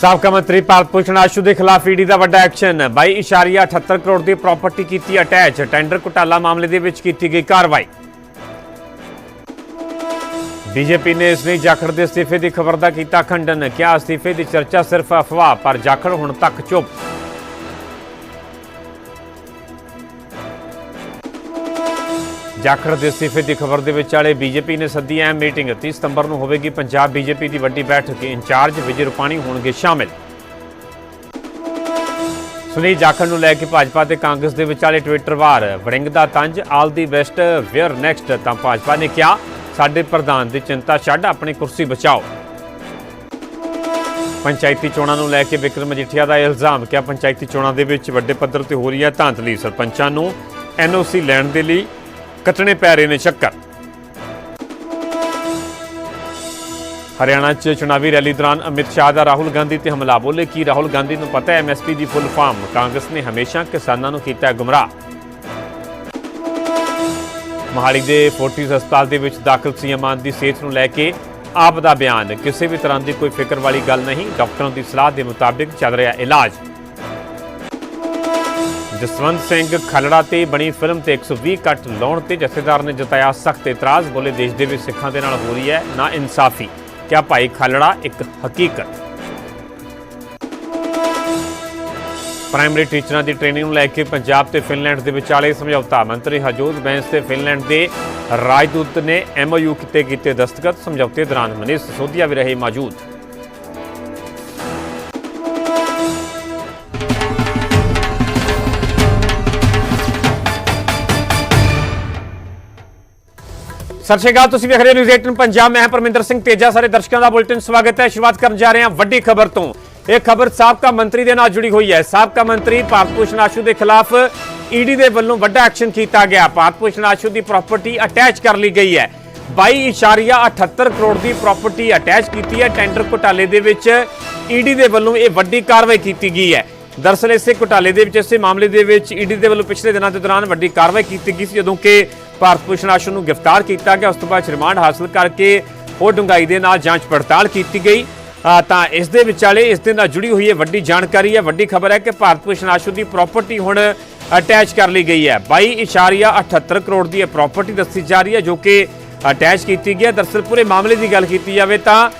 ਸਾਬਕਾ ਮੰਤਰੀ ਭਾਰਤ ਭੂਸ਼ਣ ਆਸ਼ੂ ਦੇ ਖਿਲਾਫ ਈਡੀ ਦਾ ਵੱਡਾ ਐਕਸ਼ਨ। 22.78 ਕਰੋੜ ਦੀ ਪ੍ਰਾਪਰਟੀ ਕੀਤੀ, ਅਟੈਚ, ਟੈਂਡਰ ਘੁਟਾਲਾ ਮਾਮਲੇ ਦੇ ਵਿੱਚ ਕੀਤੀ ਗਈ ਕਾਰਵਾਈ। ਬੀਜੇਪੀ ਨੇ ਇਸ ਲਈ ਜਾਖੜ ਦੇ ਅਸਤੀਫੇ ਦੀ ਖਬਰ ਦਾ ਕੀਤਾ ਖੰਡਨ। ਕਿਹਾ ਅਸਤੀਫੇ ਦੀ ਚਰਚਾ ਸਿਰਫ ਅਫਵਾਹ, ਪਰ ਜਾਖੜ ਹੁਣ ਤੱਕ ਚੁੱਪ। ਜਾਖੜ ਦੇ ਅਸਤੀਫੇ ਦੀ ਖਬਰ ਦੇ ਵਿਚਾਲੇ ਬੀਜੇਪੀ ਨੇ ਸੱਦੀ ਅਹਿਮ ਮੀਟਿੰਗ 30 ਸਤੰਬਰ ਨੂੰ ਹੋਵੇਗੀ। ਪੰਜਾਬ ਬੀਜੇਪੀ ਦੀ ਵੱਡੀ ਬੈਠਕ ਇੰਚਾਰਜ ਵਿਜੇ ਰੁਪਾਣੀ ਹੋਣਗੇ ਸ਼ਾਮਿਲ। ਸੁਨੀਲ ਜਾਖੜ ਨੂੰ ਲੈ ਕੇ ਭਾਜਪਾ ਤੇ ਕਾਂਗਰਸ ਦੇ ਵਿਚਾਲੇ ਟਵਿੱਟਰ ਵਾਰ ਵੜਿੰਗ ਦਾ ਤੰਜ, all the best, where next, ਤਾਂ ਭਾਜਪਾ ਨੇ ਕਿਹਾ, ਸਾਡੇ ਪ੍ਰਧਾਨ ਦੀ ਚਿੰਤਾ ਛੱਡ, ਆਪਣੀ ਕੁਰਸੀ ਬਚਾਓ। ਪੰਚਾਇਤੀ ਚੋਣਾਂ ਨੂੰ ਲੈ ਕੇ ਵਿਕਰਮ ਮਜੀਠੀਆ ਦਾ ਇਲਜ਼ਾਮ ਕਿ ਪੰਚਾਇਤੀ ਚੋਣਾਂ ਦੇ ਵਿੱਚ ਵੱਡੇ ਪੱਧਰ ਤੇ ਹੋ ਰਹੀ ਹੈ ਧਾਂਦਲੀ ਸਰਪੰਚਾਂ ਨੂੰ ਐਨਓਸੀ ਲੈਣ ਦੇ ਲਈ ਕੱਟਣੇ ਪੈ ਰਹੇ ਨੇ ਚੱਕਰ। ਹਰਿਆਣਾ 'ਚ ਚੁਣਾਵੀ ਰੈਲੀ ਦੌਰਾਨ ਅਮਿਤ ਸ਼ਾਹ ਦਾ ਰਾਹੁਲ ਗਾਂਧੀ ਤੇ ਹਮਲਾ। ਬੋਲੇ ਕਿ ਰਾਹੁਲ ਗਾਂਧੀ ਨੂੰ ਪਤਾ ਹੈ ਐਮਐਸਪੀ ਦੀ ਫੁੱਲ ਫਾਰਮ? ਕਾਂਗਰਸ ਨੇ ਹਮੇਸ਼ਾ ਕਿਸਾਨਾਂ ਨੂੰ ਕੀਤਾ ਗੁੰਮਰਾਹ। ਮੋਹਾਲੀ ਦੇ ਫੋਰਟਿਸ ਹਸਪਤਾਲ ਦੇ ਵਿੱਚ ਦਾਖਲ ਸੀ ਅਮਾਨ ਦੀ ਸਿਹਤ ਨੂੰ ਲੈ ਕੇ ਆਪ ਦਾ ਬਿਆਨ। ਕਿਸੇ ਵੀ ਤਰ੍ਹਾਂ ਦੀ ਕੋਈ ਫਿਕਰ ਵਾਲੀ ਗੱਲ ਨਹੀਂ। ਡਾਕਟਰਾਂ ਦੀ ਸਲਾਹ ਦੇ ਮੁਤਾਬਿਕ ਚੱਲ ਰਿਹਾ ਇਲਾਜ। ਜਸਵੰਤ ਸਿੰਘ ਖਲੜਾ ਤੇ ਬਣੀ ਫਿਲਮ ਤੇ 120 ਕੱਟ ਲਾਉਣ ਤੇ ਜਥੇਦਾਰ ਨੇ ਜਤਾਇਆ ਸਖਤ ਇਤਰਾਜ਼, ਬੋਲੇ ਦੇਸ਼ ਦੇ ਵਿੱਚ ਸਿੱਖਾਂ ਦੇ ਨਾਲ ਹੋ ਰਹੀ ਹੈ ਨਾ ਇਨਸਾਫੀ। ਕਿਹਾ ਭਾਈ ਖਲੜਾ, ਇੱਕ ਹਕੀਕਤ। ਪ੍ਰਾਇਮਰੀ ਟੀਚਰਾਂ ਦੀ ਟ੍ਰੇਨਿੰਗ ਨੂੰ ਲੈ ਕੇ ਪੰਜਾਬ ਤੇ ਫਿਨਲੈਂਡ ਦੇ ਵਿਚਾਲੇ ਸਮਝੌਤਾ। ਮੰਤਰੀ ਹਜੋਤ ਬੈਂਸ ਤੇ ਫਿਨਲੈਂਡ ਦੇ ਰਾਜਦੂਤ ਨੇ ਐਮਓਯੂ ਕੀਤੇ ਕੀਤੇ ਦਸਤਖਤ। ਸਮਝੌਤੇ ਦੌਰਾਨ ਮਨੀਸ਼ ਸਿਸੋਦੀਆ ਵੀ ਰਹੇ ਮੌਜੂਦ। ਸਤਿ ਸ਼੍ਰੀ ਅਕਾਲ, ਤੁਸੀਂ ਵੇਖ ਰਹੇ ਹੋ ਨਿਊਜ਼ 18 ਪੰਜਾਬ। ਮੈਂ ਹਾਂ ਪਰਮਿੰਦਰ ਸਿੰਘ ਤੇਜਾ, ਸਾਰੇ ਦਰਸ਼ਕਾਂ ਦਾ ਬੁਲੇਟਿਨ ਸਵਾਗਤ ਹੈ। ਸ਼ੁਰੂਆਤ ਕਰਨ ਜਾ ਰਹੇ ਹਾਂ ਵੱਡੀ ਖਬਰ ਤੋਂ। ਇਹ ਖਬਰ ਸਾਬਕਾ ਮੰਤਰੀ ਦੇ ਨਾਲ ਜੁੜੀ ਹੋਈ ਹੈ। ਸਾਬਕਾ ਮੰਤਰੀ ਭਾਰਤ ਭੂਸ਼ਣ ਆਸ਼ੂ ਦੇ ਖਿਲਾਫ ਈਡੀ ਦੇ ਵੱਲੋਂ ਵੱਡਾ ਐਕਸ਼ਨ ਕੀਤਾ ਗਿਆ। ਭਾਰਤ ਭੂਸ਼ਣ ਆਸ਼ੂ ਦੀ ਪ੍ਰਾਪਰਟੀ ਅਟੈਚ ਕਰ ਲਈ ਗਈ ਹੈ। 22.78 ਕਰੋੜ ਦੀ ਪ੍ਰਾਪਰਟੀ ਅਟੈਚ ਕੀਤੀ ਹੈ। ਟੈਂਡਰ ਘੁਟਾਲੇ ਦੇ ਵਿੱਚ ਈਡੀ ਦੇ ਵੱਲੋਂ ਇਹ ਵੱਡੀ ਕਾਰਵਾਈ ਕੀਤੀ ਗਈ ਹੈ। ਦਰਅਸਲ ਇਸੇ ਘੁਟਾਲੇ ਦੇ ਵਿੱਚ, ਇਸੇ ਮਾਮਲੇ ਦੇ ਵਿੱਚ ਈਡੀ ਦੇ ਵੱਲੋਂ ਪਿਛਲੇ ਦਿਨਾਂ ਦੇ ਦੌਰਾਨ ਵੱਡੀ ਕਾਰਵਾਈ ਕੀਤੀ ਗਈ ਸੀ, ਜਦੋਂ ਕਿ ਭਾਰਤ ਭੂਸ਼ਣ ਆਸ਼ੂ ਨੂੰ ਗ੍ਰਿਫਤਾਰ ਕੀਤਾ ਗਿਆ। ਉਸ ਤੋਂ ਬਾਅਦ ਰਿਮਾਂਡ ਹਾਸਲ ਕਰਕੇ ਉਹ ਡੂੰਘਾਈ ਦੇ ਨਾਲ ਜਾਂਚ ਪੜਤਾਲ ਕੀਤੀ ਗਈ। ਤਾਂ ਇਸ ਦੇ ਵਿਚਾਲੇ ਇਸ ਦੇ ਨਾਲ ਜੁੜੀ ਹੋਈ ਹੈ ਵੱਡੀ ਜਾਣਕਾਰੀ ਹੈ, ਵੱਡੀ ਖਬਰ ਹੈ ਕਿ ਭਾਰਤ ਭੂਸ਼ਣ ਆਸ਼ੂ ਦੀ ਪ੍ਰਾਪਰਟੀ ਹੁਣ ਅਟੈਚ ਕਰ ਲਈ ਗਈ ਹੈ। 22.78 ਕਰੋੜ ਦੀ ਇਹ ਪ੍ਰਾਪਰਟੀ ਦੱਸੀ ਜਾ ਰਹੀ ਹੈ, ਜੋ ਕਿ ਅਟੈਚ ਕੀਤੀ ਗਈ ਹੈ। ਦਰਅਸਲ ਪੂਰੇ ਮਾਮਲੇ ਦੀ ਗੱਲ ਕੀਤੀ ਜਾਵੇ ਤਾਂ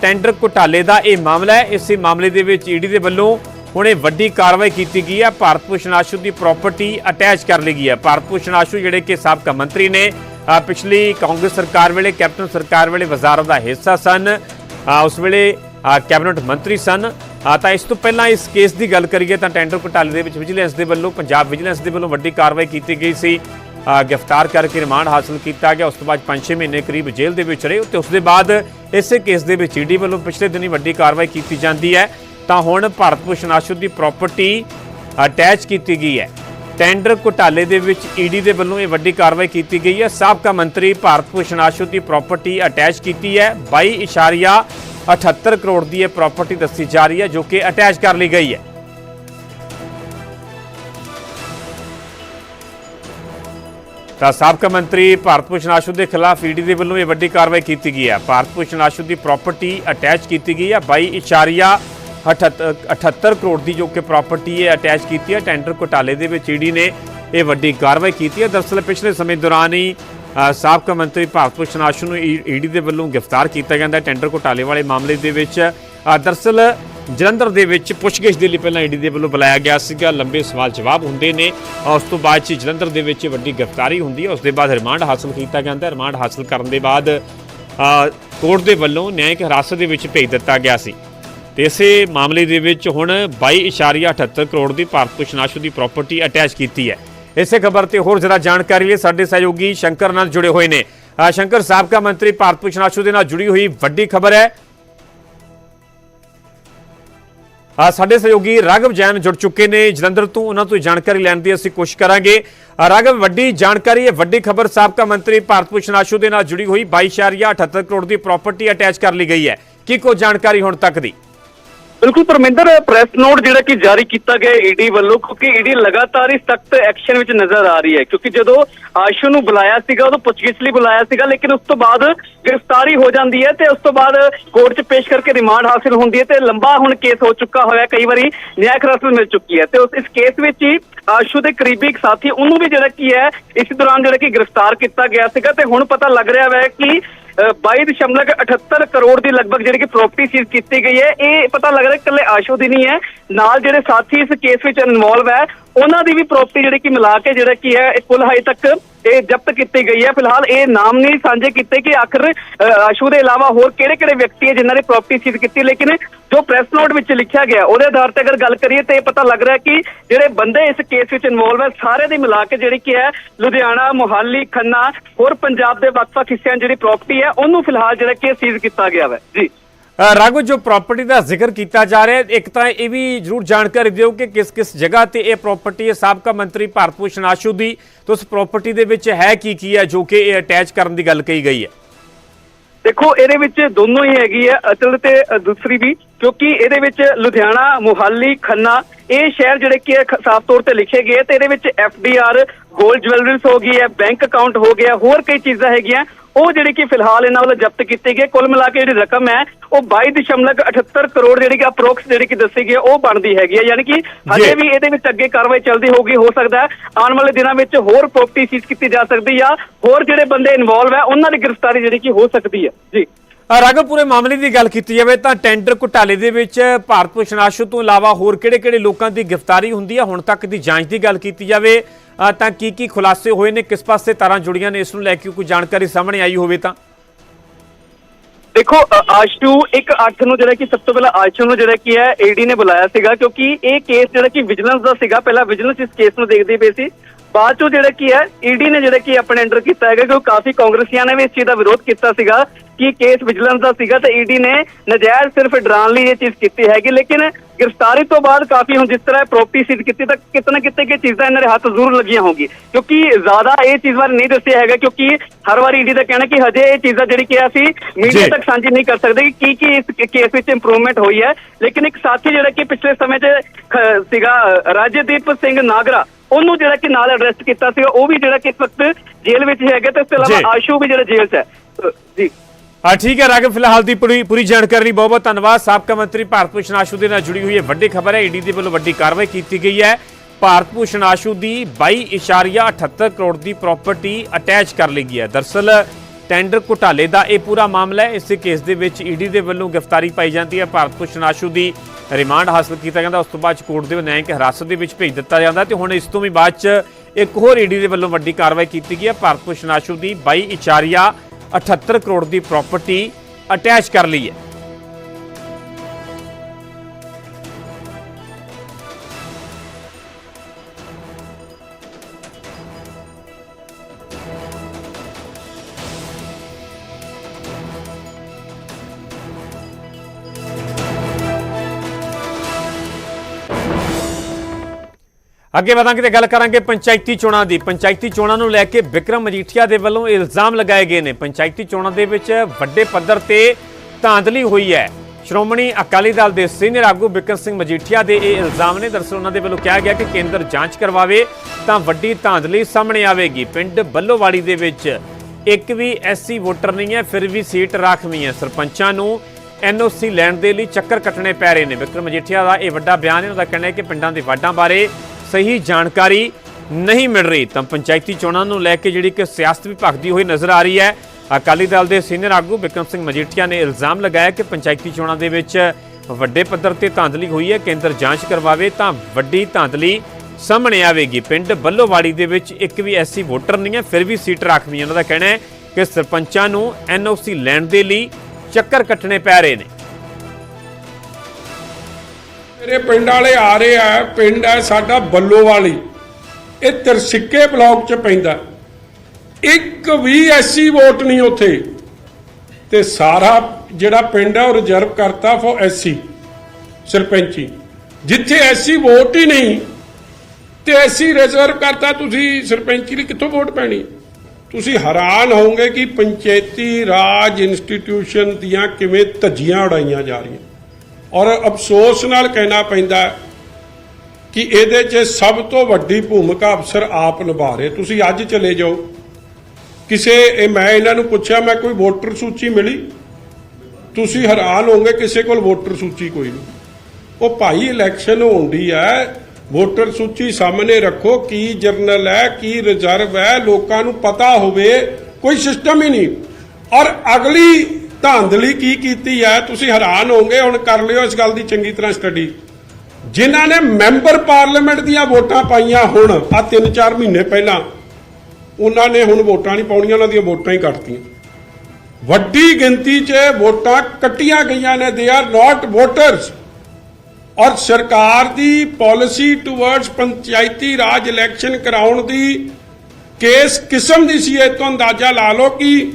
ਟੈਂਡਰ ਘੁਟਾਲੇ ਦਾ ਇਹ ਮਾਮਲਾ ਹੈ। ਇਸੇ ਮਾਮਲੇ ਦੇ ਵਿੱਚ ਈਡੀ ਦੇ ਵੱਲੋਂ ਹੁਣ ਇਹ ਵੱਡੀ ਕਾਰਵਾਈ ਕੀਤੀ ਗਈ ਹੈ। ਭਾਰਤ ਭੂਸ਼ਣ ਆਸ਼ੂ ਦੀ ਪ੍ਰਾਪਰਟੀ ਅਟੈਚ ਕਰ ਲਈ ਗਈ ਹੈ। ਭਾਰਤ ਭੂਸ਼ਣ ਆਸ਼ੂ ਜਿਹੜੇ ਕਿ ਸਾਬਕਾ ਮੰਤਰੀ ਨੇ ਪਿਛਲੀ ਕਾਂਗਰਸ ਸਰਕਾਰ ਵੇਲੇ, ਕੈਪਟਨ ਸਰਕਾਰ ਵੇਲੇ ਵਜ਼ਾਰਤ ਦਾ ਹਿੱਸਾ ਸਨ। ਉਸ ਵੇਲੇ ਕੈਬਨਿਟ ਮੰਤਰੀ ਸਨ। ਤਾਂ ਇਸ ਤੋਂ ਪਹਿਲਾਂ ਇਸ ਕੇਸ ਦੀ ਗੱਲ ਕਰੀਏ ਤਾਂ ਟੈਂਡਰ ਘੁਟਾਲੇ ਦੇ ਵਿੱਚ ਵਿਜੀਲੈਂਸ ਦੇ ਵੱਲੋਂ, ਪੰਜਾਬ ਵਿਜੀਲੈਂਸ ਦੇ ਵੱਲੋਂ ਵੱਡੀ ਕਾਰਵਾਈ ਕੀਤੀ ਗਈ ਸੀ। ਗ੍ਰਿਫਤਾਰ ਕਰਕੇ ਰਿਮਾਂਡ ਹਾਸਲ ਕੀਤਾ ਗਿਆ। ਉਸ ਤੋਂ ਬਾਅਦ 5-6 ਮਹੀਨੇ ਕਰੀਬ ਜੇਲ੍ਹ ਦੇ ਵਿੱਚ ਰਹੇ। ਤੇ ਉਸ ਦੇ ਬਾਅਦ ਇਸੇ ਕੇਸ ਦੇ ਵਿੱਚ ਈਡੀ ਵੱਲੋਂ ਪਿਛਲੇ ਦਿਨੀ ਵੱਡੀ ਕਾਰਵਾਈ ਕੀਤੀ ਜਾਂਦੀ ਹੈ। ਤਾਂ ਹੁਣ ਭਾਰਤ ਭੂਸ਼ਣ ਆਸ਼ੂ ਦੀ ਪ੍ਰਾਪਰਟੀ ਅਟੈਚ ਕੀਤੀ ਗਈ ਹੈ। ਟੈਂਡਰ ਘੁਟਾਲੇ ਦੇ ਵਿੱਚ ਈਡੀ ਦੇ ਵੱਲੋਂ ਇਹ ਵੱਡੀ ਕਾਰਵਾਈ ਕੀਤੀ ਗਈ ਹੈ। ਸਾਬਕਾ ਮੰਤਰੀ ਭਾਰਤ ਭੂਸ਼ਣ ਆਸ਼ੂ ਦੀ ਪ੍ਰਾਪਰਟੀ ਅਟੈਚ ਕੀਤੀ ਹੈ। 22.78 ਕਰੋੜ ਦੀ ਇਹ ਪ੍ਰਾਪਰਟੀ ਦੱਸੀ ਜਾ ਰਹੀ ਹੈ, ਜੋ ਕਿ ਅਟੈਚ ਕਰ ਲਈ ਗਈ ਹੈ। ਤਾਂ ਸਾਬਕਾ ਮੰਤਰੀ ਭਾਰਤ ਭੂਸ਼ਣ ਆਸ਼ੂ ਦੇ ਖਿਲਾਫ ਈਡੀ ਦੇ ਵੱਲੋਂ ਇਹ ਵੱਡੀ ਕਾਰਵਾਈ ਕੀਤੀ ਗਈ ਹੈ। ਭਾਰਤ ਭੂਸ਼ਣ ਆਸ਼ੂ ਦੀ ਪ੍ਰਾਪਰਟੀ ਅਟੈਚ ਕੀਤੀ ਗਈ ਹੈ। 22.78 ਕਰੋੜ ਦੀ ਜੋ ਕਿ ਪ੍ਰਾਪਰਟੀ ਹੈ ਅਟੈਚ ਕੀਤੀ ਹੈ ਟੈਂਡਰ ਘੁਟਾਲੇ ਦੇ ਵਿੱਚ ਈਡੀ ਨੇ ਇਹ ਵੱਡੀ ਕਾਰਵਾਈ ਕੀਤੀ ਹੈ। ਦਰਅਸਲ ਪਿਛਲੇ ਸਮੇਂ ਦੌਰਾਨ ਹੀ ਸਾਬਕਾ ਮੰਤਰੀ ਭਾਰਤ ਭੂਸ਼ਣ ਆਸ਼ੂ ਨੂੰ ਈਡੀ ਦੇ ਵੱਲੋਂ ਗ੍ਰਿਫਤਾਰ ਕੀਤਾ ਜਾਂਦਾ ਟੈਂਡਰ ਘੁਟਾਲੇ ਵਾਲੇ ਮਾਮਲੇ ਦੇ ਵਿੱਚ। ਅ, ਦਰਅਸਲ ਜਲੰਧਰ ਦੇ ਵਿੱਚ ਪੁੱਛਗਿੱਛ ਦੇ ਲਈ ਪਹਿਲਾਂ ਈਡੀ ਦੇ ਵੱਲੋਂ ਬੁਲਾਇਆ ਗਿਆ ਸੀਗਾ। ਲੰਬੇ ਸਵਾਲ ਜਵਾਬ ਹੁੰਦੇ ਨੇ ਉਸ ਤੋਂ ਬਾਅਦ 'ਚ ਜਲੰਧਰ ਦੇ ਵਿੱਚ ਵੱਡੀ ਗ੍ਰਿਫਤਾਰੀ ਹੁੰਦੀ ਹੈ। ਉਸ ਦੇ ਬਾਅਦ ਰਿਮਾਂਡ ਹਾਸਲ ਕੀਤਾ ਜਾਂਦਾ ਰਿਮਾਂਡ ਹਾਸਲ ਕਰਨ ਦੇ ਬਾਅਦ ਕੋਰਟ ਦੇ ਵੱਲੋਂ ਨਿਆਇਕ ਹਿਰਾਸਤ ਦੇ ਵਿੱਚ ਭੇਜ ਦਿੱਤਾ ਗਿਆ ਸੀ। ਤੇ ਇਸੇ ਮਾਮਲੇ ਦੇ ਵਿੱਚ ਹੁਣ 22.78 ਕਰੋੜ ਦੀ ਭਾਰਤ ਭੂਸ਼ਣ ਆਸ਼ੂ ਦੀ ਪ੍ਰਾਪਰਟੀ ਅਟੈਚ ਕੀਤੀ ਹੈ। ਇਸੇ ਖਬਰ ਤੇ ਹੋਰ ਜ਼ਿਆਦਾ ਜਾਣਕਾਰੀ ਲਈ ਸਾਡੇ ਸਹਿਯੋਗੀ ਸ਼ੰਕਰ ਨਾਲ ਜੁੜੇ ਹੋਏ ਨੇ। ਸ਼ੰਕਰ ਸਾਬਕਾ ਮੰਤਰੀ ਭਾਰਤ ਭੂਸ਼ਣ ਆਸ਼ੂ ਦੇ ਨਾਲ ਜੁੜੀ ਹੋਈ ਵੱਡੀ ਖਬਰ ਹੈ। ਸਾਡੇ ਸਹਿਯੋਗੀ ਰਾਘਵ ਜੈਨ ਜੁੜ ਚੁੱਕੇ ਨੇ। ਜਲੰਧਰ ਤੋਂ ਉਹਨਾਂ ਤੋਂ ਜਾਣਕਾਰੀ ਲੈਣ ਦੀ ਅਸੀਂ ਕੋਸ਼ਿਸ਼ ਕਰਾਂਗੇ। ਅ, ਰਾਘਵ ਵੱਡੀ ਜਾਣਕਾਰੀ ਹੈ ਵੱਡੀ ਖਬਰ ਸਾਬਕਾ ਮੰਤਰੀ ਭਾਰਤ ਭੂਸ਼ਣ ਆਸ਼ੂ ਦੇ ਨਾਲ ਜੁੜੀ ਹੋਈ 22.78 ਕਰੋੜ ਦੀ ਪ੍ਰਾਪਰਟੀ ਅਟੈਚ ਕਰ ਲਈ ਗਈ ਹੈ। ਕੀ ਕੋ ਜਾਣਕਾਰੀ ਹੁਣ ਤੱਕ ਦੀ? ਬਿਲਕੁਲ ਪਰਮਿੰਦਰ ਪ੍ਰੈਸ ਨੋਟ ਜਿਹੜਾ ਕਿ ਜਾਰੀ ਕੀਤਾ ਗਿਆ ਈਡੀ ਵੱਲੋਂ, ਕਿਉਂਕਿ ਈਡੀ ਲਗਾਤਾਰ ਹੀ ਸਖਤ ਐਕਸ਼ਨ ਵਿੱਚ ਨਜ਼ਰ ਆ ਰਹੀ ਹੈ। ਕਿਉਂਕਿ ਜਦੋਂ ਆਸ਼ੂ ਨੂੰ ਬੁਲਾਇਆ ਸੀਗਾ, ਉਦੋਂ ਪੁੱਛਗਿੱਛ ਲਈ ਬੁਲਾਇਆ ਸੀਗਾ, ਲੇਕਿਨ ਉਸ ਤੋਂ ਬਾਅਦ ਗ੍ਰਿਫਤਾਰੀ ਹੋ ਜਾਂਦੀ ਹੈ ਤੇ ਉਸ ਤੋਂ ਬਾਅਦ ਕੋਰਟ 'ਚ ਪੇਸ਼ ਕਰਕੇ ਰਿਮਾਂਡ ਹਾਸਲ ਹੁੰਦੀ ਹੈ ਤੇ ਲੰਬਾ ਹੁਣ ਕੇਸ ਹੋ ਚੁੱਕਾ ਹੋਇਆ, ਕਈ ਵਾਰੀ ਨਿਆਇਕ ਹਿਰਾਸਤ ਮਿਲ ਚੁੱਕੀ ਹੈ। ਤੇ ਉਸ, ਇਸ ਕੇਸ ਵਿੱਚ ਹੀ ਆਸ਼ੂ ਦੇ ਕਰੀਬੀ ਇੱਕ ਸਾਥੀ, ਉਹਨੂੰ ਵੀ ਜਿਹੜਾ ਕੀ ਹੈ, ਇਸ ਦੌਰਾਨ ਜਿਹੜਾ ਕਿ ਗ੍ਰਿਫਤਾਰ ਕੀਤਾ ਗਿਆ ਸੀਗਾ ਤੇ ਹੁਣ ਪਤਾ ਲੱਗ ਰਿਹਾ ਹੈ ਕਿ ਅ, 22.78 ਕਰੋੜ ਦੀ ਲਗਭਗ ਜਿਹੜੀ ਕਿ ਪ੍ਰਾਪਰਟੀ ਸੀਜ਼ ਕੀਤੀ ਗਈ ਹੈ ਇਹ ਪਤਾ ਲੱਗ ਰਿਹਾ ਇਕੱਲੇ ਆਸ਼ੂ ਦੀ ਨਹੀਂ ਹੈ। ਨਾਲ ਜਿਹੜੇ ਸਾਥੀ ਇਸ ਕੇਸ ਵਿੱਚ ਇਨਵੋਲਵ ਹੈ ਉਹਨਾਂ ਦੀ ਵੀ ਪ੍ਰਾਪਰਟੀ ਜਿਹੜੀ ਕਿ ਮਿਲਾ ਕੇ ਜਿਹੜਾ ਕੀ ਹੈ ਕੁੱਲ ਹਾਈ ਤੱਕ ਇਹ ਜ਼ਬਤ ਕੀਤੀ ਗਈ ਹੈ। ਫਿਲਹਾਲ ਇਹ ਨਾਮ ਨਹੀਂ ਸਾਂਝੇ ਕੀਤੇ ਕਿ ਆਖਰ ਆਸ਼ੂ ਦੇ ਇਲਾਵਾ ਹੋਰ ਕਿਹੜੇ-ਕਿਹੜੇ ਵਿਅਕਤੀ ਹੈ ਜਿਨ੍ਹਾਂ ਨੇ ਪ੍ਰਾਪਰਟੀ ਸੀਜ਼ ਕੀਤੀ ਲੇਕਿਨ ਜੋ ਪ੍ਰੈਸ ਨੋਟ ਵਿੱਚ ਲਿਖਿਆ ਗਿਆ ਉਹਦੇ ਆਧਾਰ ਤੇ ਅਗਰ ਗੱਲ ਕਰੀਏ ਤੇ ਇਹ ਪਤਾ ਲੱਗ ਰਿਹਾ ਕਿ ਜਿਹੜੇ ਬੰਦੇ ਇਸ ਕੇਸ ਵਿੱਚ ਇਨਵੋਲਵ ਹੈ ਸਾਰੇ ਦੇ ਮਿਲਾ ਕੇ ਜਿਹੜੀ ਕਿ ਹੈ ਲੁਧਿਆਣਾ ਮੋਹਾਲੀ ਖੰਨਾ ਹੋਰ ਪੰਜਾਬ ਦੇ ਵੱਖ-ਵੱਖ ਹਿੱਸਿਆਂ 'ਚ ਜਿਹੜੀ ਪ੍ਰਾਪਰਟੀ ਹੈ ਉਹਨੂੰ ਫਿਲਹਾਲ ਜਿਹੜਾ ਕਿ ਸੀਜ਼ ਕੀਤਾ ਗਿਆ ਹੈ ਜੀ। ਅ, ਰਾਘਵ ਜੋ ਪ੍ਰਾਪਰਟੀ ਦਾ ਜ਼ਿਕਰ ਕੀਤਾ ਜਾ ਰਿਹਾ ਇੱਕ ਤਾਂ ਇਹ ਵੀ ਜ਼ਰੂਰ ਜਾਣਕਾਰੀ ਦਿਓ ਕਿ ਕਿਸ ਕਿਸ ਜਗ੍ਹਾ ਤੇ ਇਹ ਪ੍ਰਾਪਰਟੀ ਹੈ। ਸਾਬਕਾ ਮੰਤਰੀ ਭਾਰਤ ਭੂਸ਼ਣ ਆਸ਼ੂ ਦੀ ਤੇ ਉਸ ਪ੍ਰਾਪਰਟੀ ਦੇ ਵਿੱਚ ਹੈ ਕੀ ਕੀ ਹੈ ਜੋ ਕਿ ਇਹ ਅਟੈਚ ਕਰਨ ਦੀ ਗੱਲ ਕਹੀ ਗਈ ਹੈ? ਦੇਖੋ, ਇਹਦੇ ਵਿੱਚ ਦੋਨੋਂ ਹੀ ਹੈਗੀ ਹੈ ਅਚਲ ਤੇ ਦੂਸਰੀ ਵੀ, ਕਿਉਂਕਿ ਇਹਦੇ ਵਿੱਚ ਲੁਧਿਆਣਾ, ਮੋਹਾਲੀ, ਖੰਨਾ, ਇਹ ਸ਼ਹਿਰ ਜਿਹੜੇ ਕਿ ਸਾਫ਼ ਤੌਰ ਤੇ ਲਿਖੇ ਗਏ ਤੇ ਇਹਦੇ ਵਿੱਚ ਐਫਡੀਆਰ ਗੋਲਡ ਜਵੈਲਰੀਜ਼ ਹੋ ਗਈ ਹੈ ਬੈਂਕ ਅਕਾਊਂਟ ਹੋ ਗਿਆ, ਹੋਰ ਕਈ ਚੀਜ਼ਾਂ ਹੈਗੀਆਂ ਉਹ ਜਿਹੜੀ ਕਿ ਫਿਲਹਾਲ ਇਹਨਾਂ ਵੱਲੋਂ ਜ਼ਬਤ ਕੀਤੀ ਗਈ ਕੁੱਲ ਮਿਲਾ ਕੇ ਜਿਹੜੀ ਰਕਮ ਹੈ ਉਹ 22.78 ਕਰੋੜ ਜਿਹੜੀ ਕਿ ਅਪਰੋਕਸ ਜਿਹੜੀ ਕਿ ਦੱਸੀ ਗਈ ਹੈ, ਉਹ ਬਣਦੀ ਹੈਗੀ ਹੈ। ਯਾਨੀ ਕਿ ਹਜੇ ਵੀ ਇਹਦੇ ਵਿੱਚ ਅੱਗੇ ਕਾਰਵਾਈ ਚੱਲਦੀ ਹੋਊਗੀ ਹੋ ਸਕਦਾ ਆਉਣ ਵਾਲੇ ਦਿਨਾਂ ਵਿੱਚ ਹੋਰ ਪ੍ਰਾਪਰਟੀ ਸੀਜ਼ ਕੀਤੀ ਜਾ ਸਕਦੀ ਆ ਹੋਰ ਜਿਹੜੇ ਬੰਦੇ ਇਨਵੋਲਵ ਹੈ ਉਹਨਾਂ ਦੀ ਗ੍ਰਿਫਤਾਰੀ ਜਿਹੜੀ ਕਿ ਹੋ ਸਕਦੀ ਹੈ। ਜੀ। ਰਾਘਵ ਪੂਰੇ ਮਾਮਲੇ ਦੀ ਗੱਲ ਕੀਤੀ ਜਾਵੇ ਤਾਂ ਟੈਂਡਰ ਘੁਟਾਲੇ ਦੇ ਵਿੱਚ ਭਾਰਤ ਭੂਸ਼ਣ ਆਸ਼ੂ ਤੋਂ ਇਲਾਵਾ ਹੋਰ ਕਿਹੜੇ-ਕਿਹੜੇ ਲੋਕਾਂ ਦੀ ਗ੍ਰਿਫਤਾਰੀ ਹੁੰਦੀ ਹੈ? ਹੁਣ ਤੱਕ ਦੀ ਜਾਂਚ ਦੀ ਗੱਲ ਕੀਤੀ ਜਾਵੇ। ਤਾਂ ਕੀ ਕੀ ਖੁਲਾਸੇ ਹੋਏ ਨੇ, ਕਿਸ ਪਾਸੇ ਤਾਰਾਂ ਜੁੜੀਆਂ ਨੇ, ਇਸ ਨੂੰ ਲੈ ਕੇ ਕੋਈ ਜਾਣਕਾਰੀ ਸਾਹਮਣੇ ਆਈ ਹੋਵੇ ਤਾਂ। ਦੇਖੋ ਆਸ਼ੂ ਇੱਕ 8 ਨੂੰ ਜਿਹੜਾ ਕਿ ਸਭ ਤੋਂ ਪਹਿਲਾਂ ਆਸ਼ੂ ਨੂੰ ਜਿਹੜਾ ਕੀ ਹੈ ਏਡੀ ਨੇ ਬੁਲਾਇਆ ਸੀਗਾ, ਕਿਉਂਕਿ ਇਹ ਕੇਸ ਜਿਹੜਾ ਕਿ ਵਿਜੀਲੈਂਸ ਦਾ ਸੀਗਾ, ਪਹਿਲਾਂ ਵਿਜੀਲੈਂਸ ਇਸ ਕੇਸ ਨੂੰ ਦੇਖਦੀ ਪਈ ਸੀ। ਬਾਅਦ ਚੋਂ ਜਿਹੜਾ ਕੀ ਹੈ ਈਡੀ ਨੇ ਜਿਹੜਾ ਕਿ ਆਪਣੇ ਅੰਡਰ ਕੀਤਾ ਹੈਗਾ, ਕਿਉਂਕਿ ਕਾਫੀ ਕਾਂਗਰਸੀਆਂ ਨੇ ਵੀ ਇਸ ਚੀਜ਼ ਦਾ ਵਿਰੋਧ ਕੀਤਾ ਸੀਗਾ, ਕਿ ਕੇਸ ਵਿਜੀਲੈਂਸ ਦਾ ਸੀਗਾ, ਤੇ ਈਡੀ ਨੇ ਨਜਾਇਜ਼ ਸਿਰਫ ਡਰਾਉਣ ਲਈ ਇਹ ਚੀਜ਼ ਕੀਤੀ ਹੈਗੀ, ਲੇਕਿਨ ਗ੍ਰਿਫਤਾਰੀ ਤੋਂ ਬਾਅਦ ਕਾਫੀ ਹੁਣ ਜਿਸ ਤਰ੍ਹਾਂ ਪ੍ਰਾਪਰਟੀ ਸੀਜ਼ ਕੀਤੀ ਤਾਂ ਕਿਤੇ ਨਾ ਕਿਤੇ ਕਿ ਚੀਜ਼ਾਂ ਇਹਨਾਂ ਦੇ ਹੱਥ ਜ਼ਰੂਰ ਲੱਗੀਆਂ ਹੋਗੀ ਕਿਉਂਕਿ ਜ਼ਿਆਦਾ ਇਹ ਚੀਜ਼ ਬਾਰੇ ਨਹੀਂ ਦੱਸਿਆ ਹੈਗਾ ਕਿਉਂਕਿ ਹਰ ਵਾਰੀ ਈਡੀ ਦਾ ਕਹਿਣਾ ਕਿ ਹਜੇ ਇਹ ਚੀਜ਼ਾਂ ਜਿਹੜੀ ਕਿ ਅਸੀਂ ਮੀਡੀਆ। ਤੱਕ ਸਾਂਝੀ ਨਹੀਂ ਕਰ ਸਕਦੇ ਕਿ ਕੀ ਕੀ ਇਸ ਕੇਸ ਵਿੱਚ ਇੰਪਰੂਵਮੈਂਟ ਹੋਈ ਹੈ ਲੇਕਿਨ ਇੱਕ ਸਾਥੀ ਜਿਹੜਾ ਕਿ ਪਿਛਲੇ ਸਮੇਂ 'ਚ ਸੀਗਾ ਰਾਜਦੀਪ ਸਿੰਘ ਨਾਗਰਾ ਉਹਨੂੰ ਜਿਹੜਾ ਕਿ ਨਾਲ ਅਰੈਸਟ ਕੀਤਾ ਸੀਗਾ ਉਹ ਵੀ ਜਿਹੜਾ ਕਿ ਇਸ ਵਕਤ ਜੇਲ੍ਹ ਵਿੱਚ ਹੈਗਾ ਤੇ ਇਸ ਤੋਂ। ਇਲਾਵਾ ਆਸ਼ੂ ਵੀ ਜਿਹੜਾ ਜੇਲ੍ਹ 'ਚ ਹੈ ਜੀ ਹਾਂ, ਠੀਕ ਹੈ, ਰਾਘਵ, ਫਿਲਹਾਲ ਦੀ ਪੂਰੀ ਪੂਰੀ ਜਾਣਕਾਰੀ ਲਈ ਬਹੁਤ ਬਹੁਤ ਧੰਨਵਾਦ। ਸਾਬਕਾ ਮੰਤਰੀ ਭਾਰਤ ਭੂਸ਼ਣ ਆਸ਼ੂ ਦੇ ਨਾਲ ਜੁੜੀ ਹੋਈ ਹੈ ਵੱਡੀ ਖਬਰ ਹੈ। ਈਡੀ ਦੇ ਵੱਲੋਂ ਵੱਡੀ ਕਾਰਵਾਈ ਕੀਤੀ ਗਈ ਹੈ। ਭਾਰਤ ਭੂਸ਼ਣ ਆਸ਼ੂ ਦੀ 22.78 ਕਰੋੜ ਦੀ ਪ੍ਰਾਪਰਟੀ ਅਟੈਚ ਕਰ ਲਈ ਗਈ ਹੈ। ਦਰਸਲ ਟੈਂਡਰ ਘੁਟਾਲੇ ਦਾ ਇਹ ਪੂਰਾ ਮਾਮਲਾ ਹੈ। ਇਸੇ ਕੇਸ ਦੇ ਵਿੱਚ ਈਡੀ ਦੇ ਵੱਲੋਂ ਗ੍ਰਿਫਤਾਰੀ ਪਾਈ ਜਾਂਦੀ ਹੈ। ਭਾਰਤ ਭੂਸ਼ਣ ਆਸ਼ੂ ਦੀ ਰਿਮਾਂਡ ਹਾਸਲ ਕੀਤਾ ਜਾਂਦਾ। ਉਸ ਤੋਂ ਬਾਅਦ 'ਚ ਕੋਰਟ ਦੇ ਨਿਆਂਇਕ ਹਿਰਾਸਤ ਦੇ ਵਿੱਚ ਭੇਜ ਦਿੱਤਾ ਜਾਂਦਾ ਤੇ ਹੁਣ ਇਸ ਤੋਂ ਵੀ ਬਾਅਦ ਚ ਇੱਕ ਹੋਰ ਈਡੀ ਦੇ ਵੱਲੋਂ ਵੱਡੀ ਕਾਰਵਾਈ ਕੀਤੀ ਗਈ ਹੈ। ਭਾਰਤ ਭੂਸ਼ਣ ਆਸ਼ੂ ਦੀ 22.78 ਕਰੋੜ ਦੀ ਪ੍ਰਾਪਰਟੀ ਅਟੈਚ ਕਰ ਲਈ ਹੈ। ਅੱਗੇ ਵਧਾਂਗੇ ਤੇ ਗੱਲ ਕਰਾਂਗੇ ਪੰਚਾਇਤੀ ਚੋਣਾਂ ਦੀ। ਪੰਚਾਇਤੀ ਚੋਣਾਂ ਨੂੰ ਲੈ ਕੇ ਵਿਕਰਮ ਮਜੀਠੀਆ ਦੇ ਵੱਲੋਂ ਇਲਜ਼ਾਮ ਲਗਾਏ ਗਏ ਨੇ। ਪੰਚਾਇਤੀ ਚੋਣਾਂ ਦੇ ਵਿੱਚ ਵੱਡੇ ਪੱਧਰ ਤੇ ਧਾਂਦਲੀ ਹੋਈ ਹੈ। ਸ਼੍ਰੋਮਣੀ ਅਕਾਲੀ ਦਲ ਦੇ ਸੀਨੀਅਰ ਆਗੂ ਬਿਕਰ ਸਿੰਘ ਮਜੀਠੀਆ ਦੇ ਇਹ ਇਲਜ਼ਾਮ ਨੇ। ਦਰਅਸਲ ਉਹਨਾਂ ਦੇ ਵੱਲੋਂ ਕਿਹਾ ਗਿਆ ਕਿ ਕੇਂਦਰ ਜਾਂਚ ਕਰਵਾਵੇ ਤਾਂ ਵੱਡੀ ਧਾਂਦਲੀ ਸਾਹਮਣੇ ਆਵੇਗੀ। ਪਿੰਡ ਬੱਲੋਵਾੜੀ ਦੇ ਵਿੱਚ ਇੱਕ ਵੀ ਐਸਸੀ ਵੋਟਰ ਨਹੀਂ ਹੈ, ਫਿਰ ਵੀ ਸੀਟ ਰਾਖਵੀਂ ਹੈ। ਸਰਪੰਚਾਂ ਨੂੰ ਐਨਓਸੀ ਲੈਣ ਦੇ ਲਈ ਚੱਕਰ ਕੱਟਣੇ ਪੈ ਰਹੇ ਨੇ। ਵਿਕਰਮ ਮਜੀਠੀਆ ਦਾ ਇਹ ਵੱਡਾ ਬਿਆਨ ਹੈ। ਉਹਦਾ ਕਹਿਣਾ ਹੈ ਕਿ ਪਿੰਡਾਂ ਦੇ ਵਾਰਡਾਂ ਬਾਰੇ ਸਹੀ ਜਾਣਕਾਰੀ ਨਹੀਂ ਮਿਲ ਰਹੀ, ਤਾਂ ਪੰਚਾਇਤੀ ਚੋਣਾਂ ਨੂੰ ਲੈ ਕੇ ਜਿਹੜੀ ਕਿ ਸਿਆਸਤ ਵੀ ਭਖਦੀ ਹੋਈ ਨਜ਼ਰ ਆ ਰਹੀ ਹੈ। ਅਕਾਲੀ ਦਲ ਦੇ ਸੀਨੀਅਰ ਆਗੂ ਬਿਕਰਮ ਸਿੰਘ ਮਜੀਠੀਆ ਨੇ ਇਲਜ਼ਾਮ ਲਗਾਇਆ ਕਿ ਪੰਚਾਇਤੀ ਚੋਣਾਂ ਦੇ ਵਿੱਚ ਵੱਡੇ ਪੱਧਰ ਤੇ ਧਾਂਦਲੀ ਹੋਈ ਹੈ। ਕੇਂਦਰ ਜਾਂਚ ਕਰਵਾਵੇ ਤਾਂ ਵੱਡੀ ਧਾਂਦਲੀ ਸਾਹਮਣੇ ਆਵੇਗੀ। ਪਿੰਡ ਬੱਲੋਵਾੜੀ ਦੇ ਵਿੱਚ ਇੱਕ ਵੀ ਐਸੀ ਵੋਟਰ ਨਹੀਂ ਹੈ, ਫਿਰ ਵੀ ਸੀਟ ਰਾਖਵੀਂ। ਹੈ। ਉਹਨਾਂ ਦਾ ਕਹਿਣਾ ਹੈ ਕਿ ਸਰਪੰਚਾਂ ਨੂੰ ਐਨਓਸੀ ਲੈਣ ਦੇ ਲਈ ਚੱਕਰ ਕੱਟਣੇ ਪੈ ਰਹੇ ਨੇ। ਮੇਰੇ ਪਿੰਡ ਵਾਲੇ ਆ ਰਹੇ ਆ, ਪਿੰਡ ਹੈ ਸਾਡਾ ਬੱਲੋਵਾਲੀ ਇਹ ਤਰਸਿੱਕੇ ਬਲਾਕ ਚ ਪੈਂਦਾ। ਇੱਕ ਵੀ ਐਸੀ ਵੋਟ ਨਹੀਂ ਉੱਥੇ। ਤੇ ਸਾਰਾ ਜਿਹੜਾ ਪਿੰਡ ਹੈ ਉਹ ਰਿਜ਼ਰਵ ਕਰਤਾ ਫॉर ਐਸੀ ਸਰਪੰਚੀ। ਜਿੱਥੇ ਐਸੀ ਵੋਟ ਹੀ ਨਹੀਂ, ਤੇ ਐਸੀ ਰਿਜ਼ਰਵ ਕਰਤਾ, ਤੁਸੀਂ ਸਰਪੰਚੀ ਲਈ ਕਿੱਥੋਂ ਵੋਟ ਪੈਣੀ? ਤੁਸੀਂ ਹੈਰਾਨ ਹੋਵੋਗੇ ਕਿ ਪੰਚਾਇਤੀ ਰਾਜ ਇੰਸਟੀਟਿਊਸ਼ਨ ਦੀਆਂ ਕਿਵੇਂ ਧੱਜੀਆਂ ਉਡਾਈਆਂ ਜਾ ਰਹੀਆਂ। ਔਰ ਅਫਸੋਸ ਨਾਲ ਕਹਿਣਾ ਪੈਂਦਾ ਕਿ ਇਹਦੇ 'ਚ ਸਭ ਤੋਂ ਵੱਡੀ ਭੂਮਿਕਾ ਅਫਸਰ ਆਪ ਨਿਭਾ ਰਹੇ। ਤੁਸੀਂ ਅੱਜ ਚਲੇ ਜਾਓ। ਕਿਸੇ, ਇਹ ਮੈਂ ਇਹਨਾਂ ਨੂੰ ਪੁੱਛਿਆ, ਮੈਂ ਕੋਈ ਵੋਟਰ ਸੂਚੀ ਮਿਲੀ? ਤੁਸੀਂ ਹੈਰਾਨ ਹੋਗੇ ਕਿਸੇ ਕੋਲ ਵੋਟਰ ਸੂਚੀ ਕੋਈ ਨਹੀਂ। ਉਹ ਭਾਈ ਇਲੈਕਸ਼ਨ ਹੁੰਦੀ ਹੈ। ਵੋਟਰ ਸੂਚੀ ਸਾਹਮਣੇ ਰੱਖੋ, ਕੀ ਜਰਨਲ ਹੈ, ਕੀ ਰਿਜ਼ਰਵ ਹੈ, ਲੋਕਾਂ ਨੂੰ ਪਤਾ ਹੋਵੇ, ਕੋਈ ਸਿਸਟਮ ਹੀ ਨਹੀਂ। ਔਰ ਅਗਲੀ ਧਾਂਦਲੀ ਕੀ ਕੀਤੀ ਹੈ? ਤੁਸੀਂ ਹੈਰਾਨ ਹੋਵੋਗੇ, ਹੁਣ ਕਰ ਲਿਓ ਇਸ ਗੱਲ ਦੀ ਚੰਗੀ ਤਰ੍ਹਾਂ ਸਟੱਡੀ ਜਿਨ੍ਹਾਂ ਨੇ ਮੈਂਬਰ ਪਾਰਲੀਮੈਂਟ ਦੀਆਂ ਵੋਟਾਂ ਪਾਈਆਂ ਹੁਣ ਆ 3-4 ਮਹੀਨੇ ਪਹਿਲਾਂ, ਉਹਨਾਂ ਨੇ ਹੁਣ ਵੋਟਾਂ ਨਹੀਂ ਪਾਉਣੀਆਂ, ਉਹਨਾਂ ਦੀਆਂ ਵੋਟਾਂ ਹੀ ਕੱਟਤੀਆਂ। ਵੱਡੀ ਗਿਣਤੀ 'ਚ ਵੋਟਾਂ ਕੱਟੀਆਂ ਗਈਆਂ ਨੇ ਦੇ ਆਰ ਨਾਟ ਵੋਟਰਸ ਔਰ ਸਰਕਾਰ ਦੀ ਪਾਲਿਸੀ ਟੁਵਰਡਸ ਪੰਚਾਇਤੀ ਰਾਜ ਇਲੈਕਸ਼ਨ ਕਰਾਉਣ ਦੀ ਕੇਸ ਕਿਸਮ ਦੀ ਸੀ, ਇਹ ਤੋਂ ਅੰਦਾਜ਼ਾ ਲਾ ਲਓ ਕਿ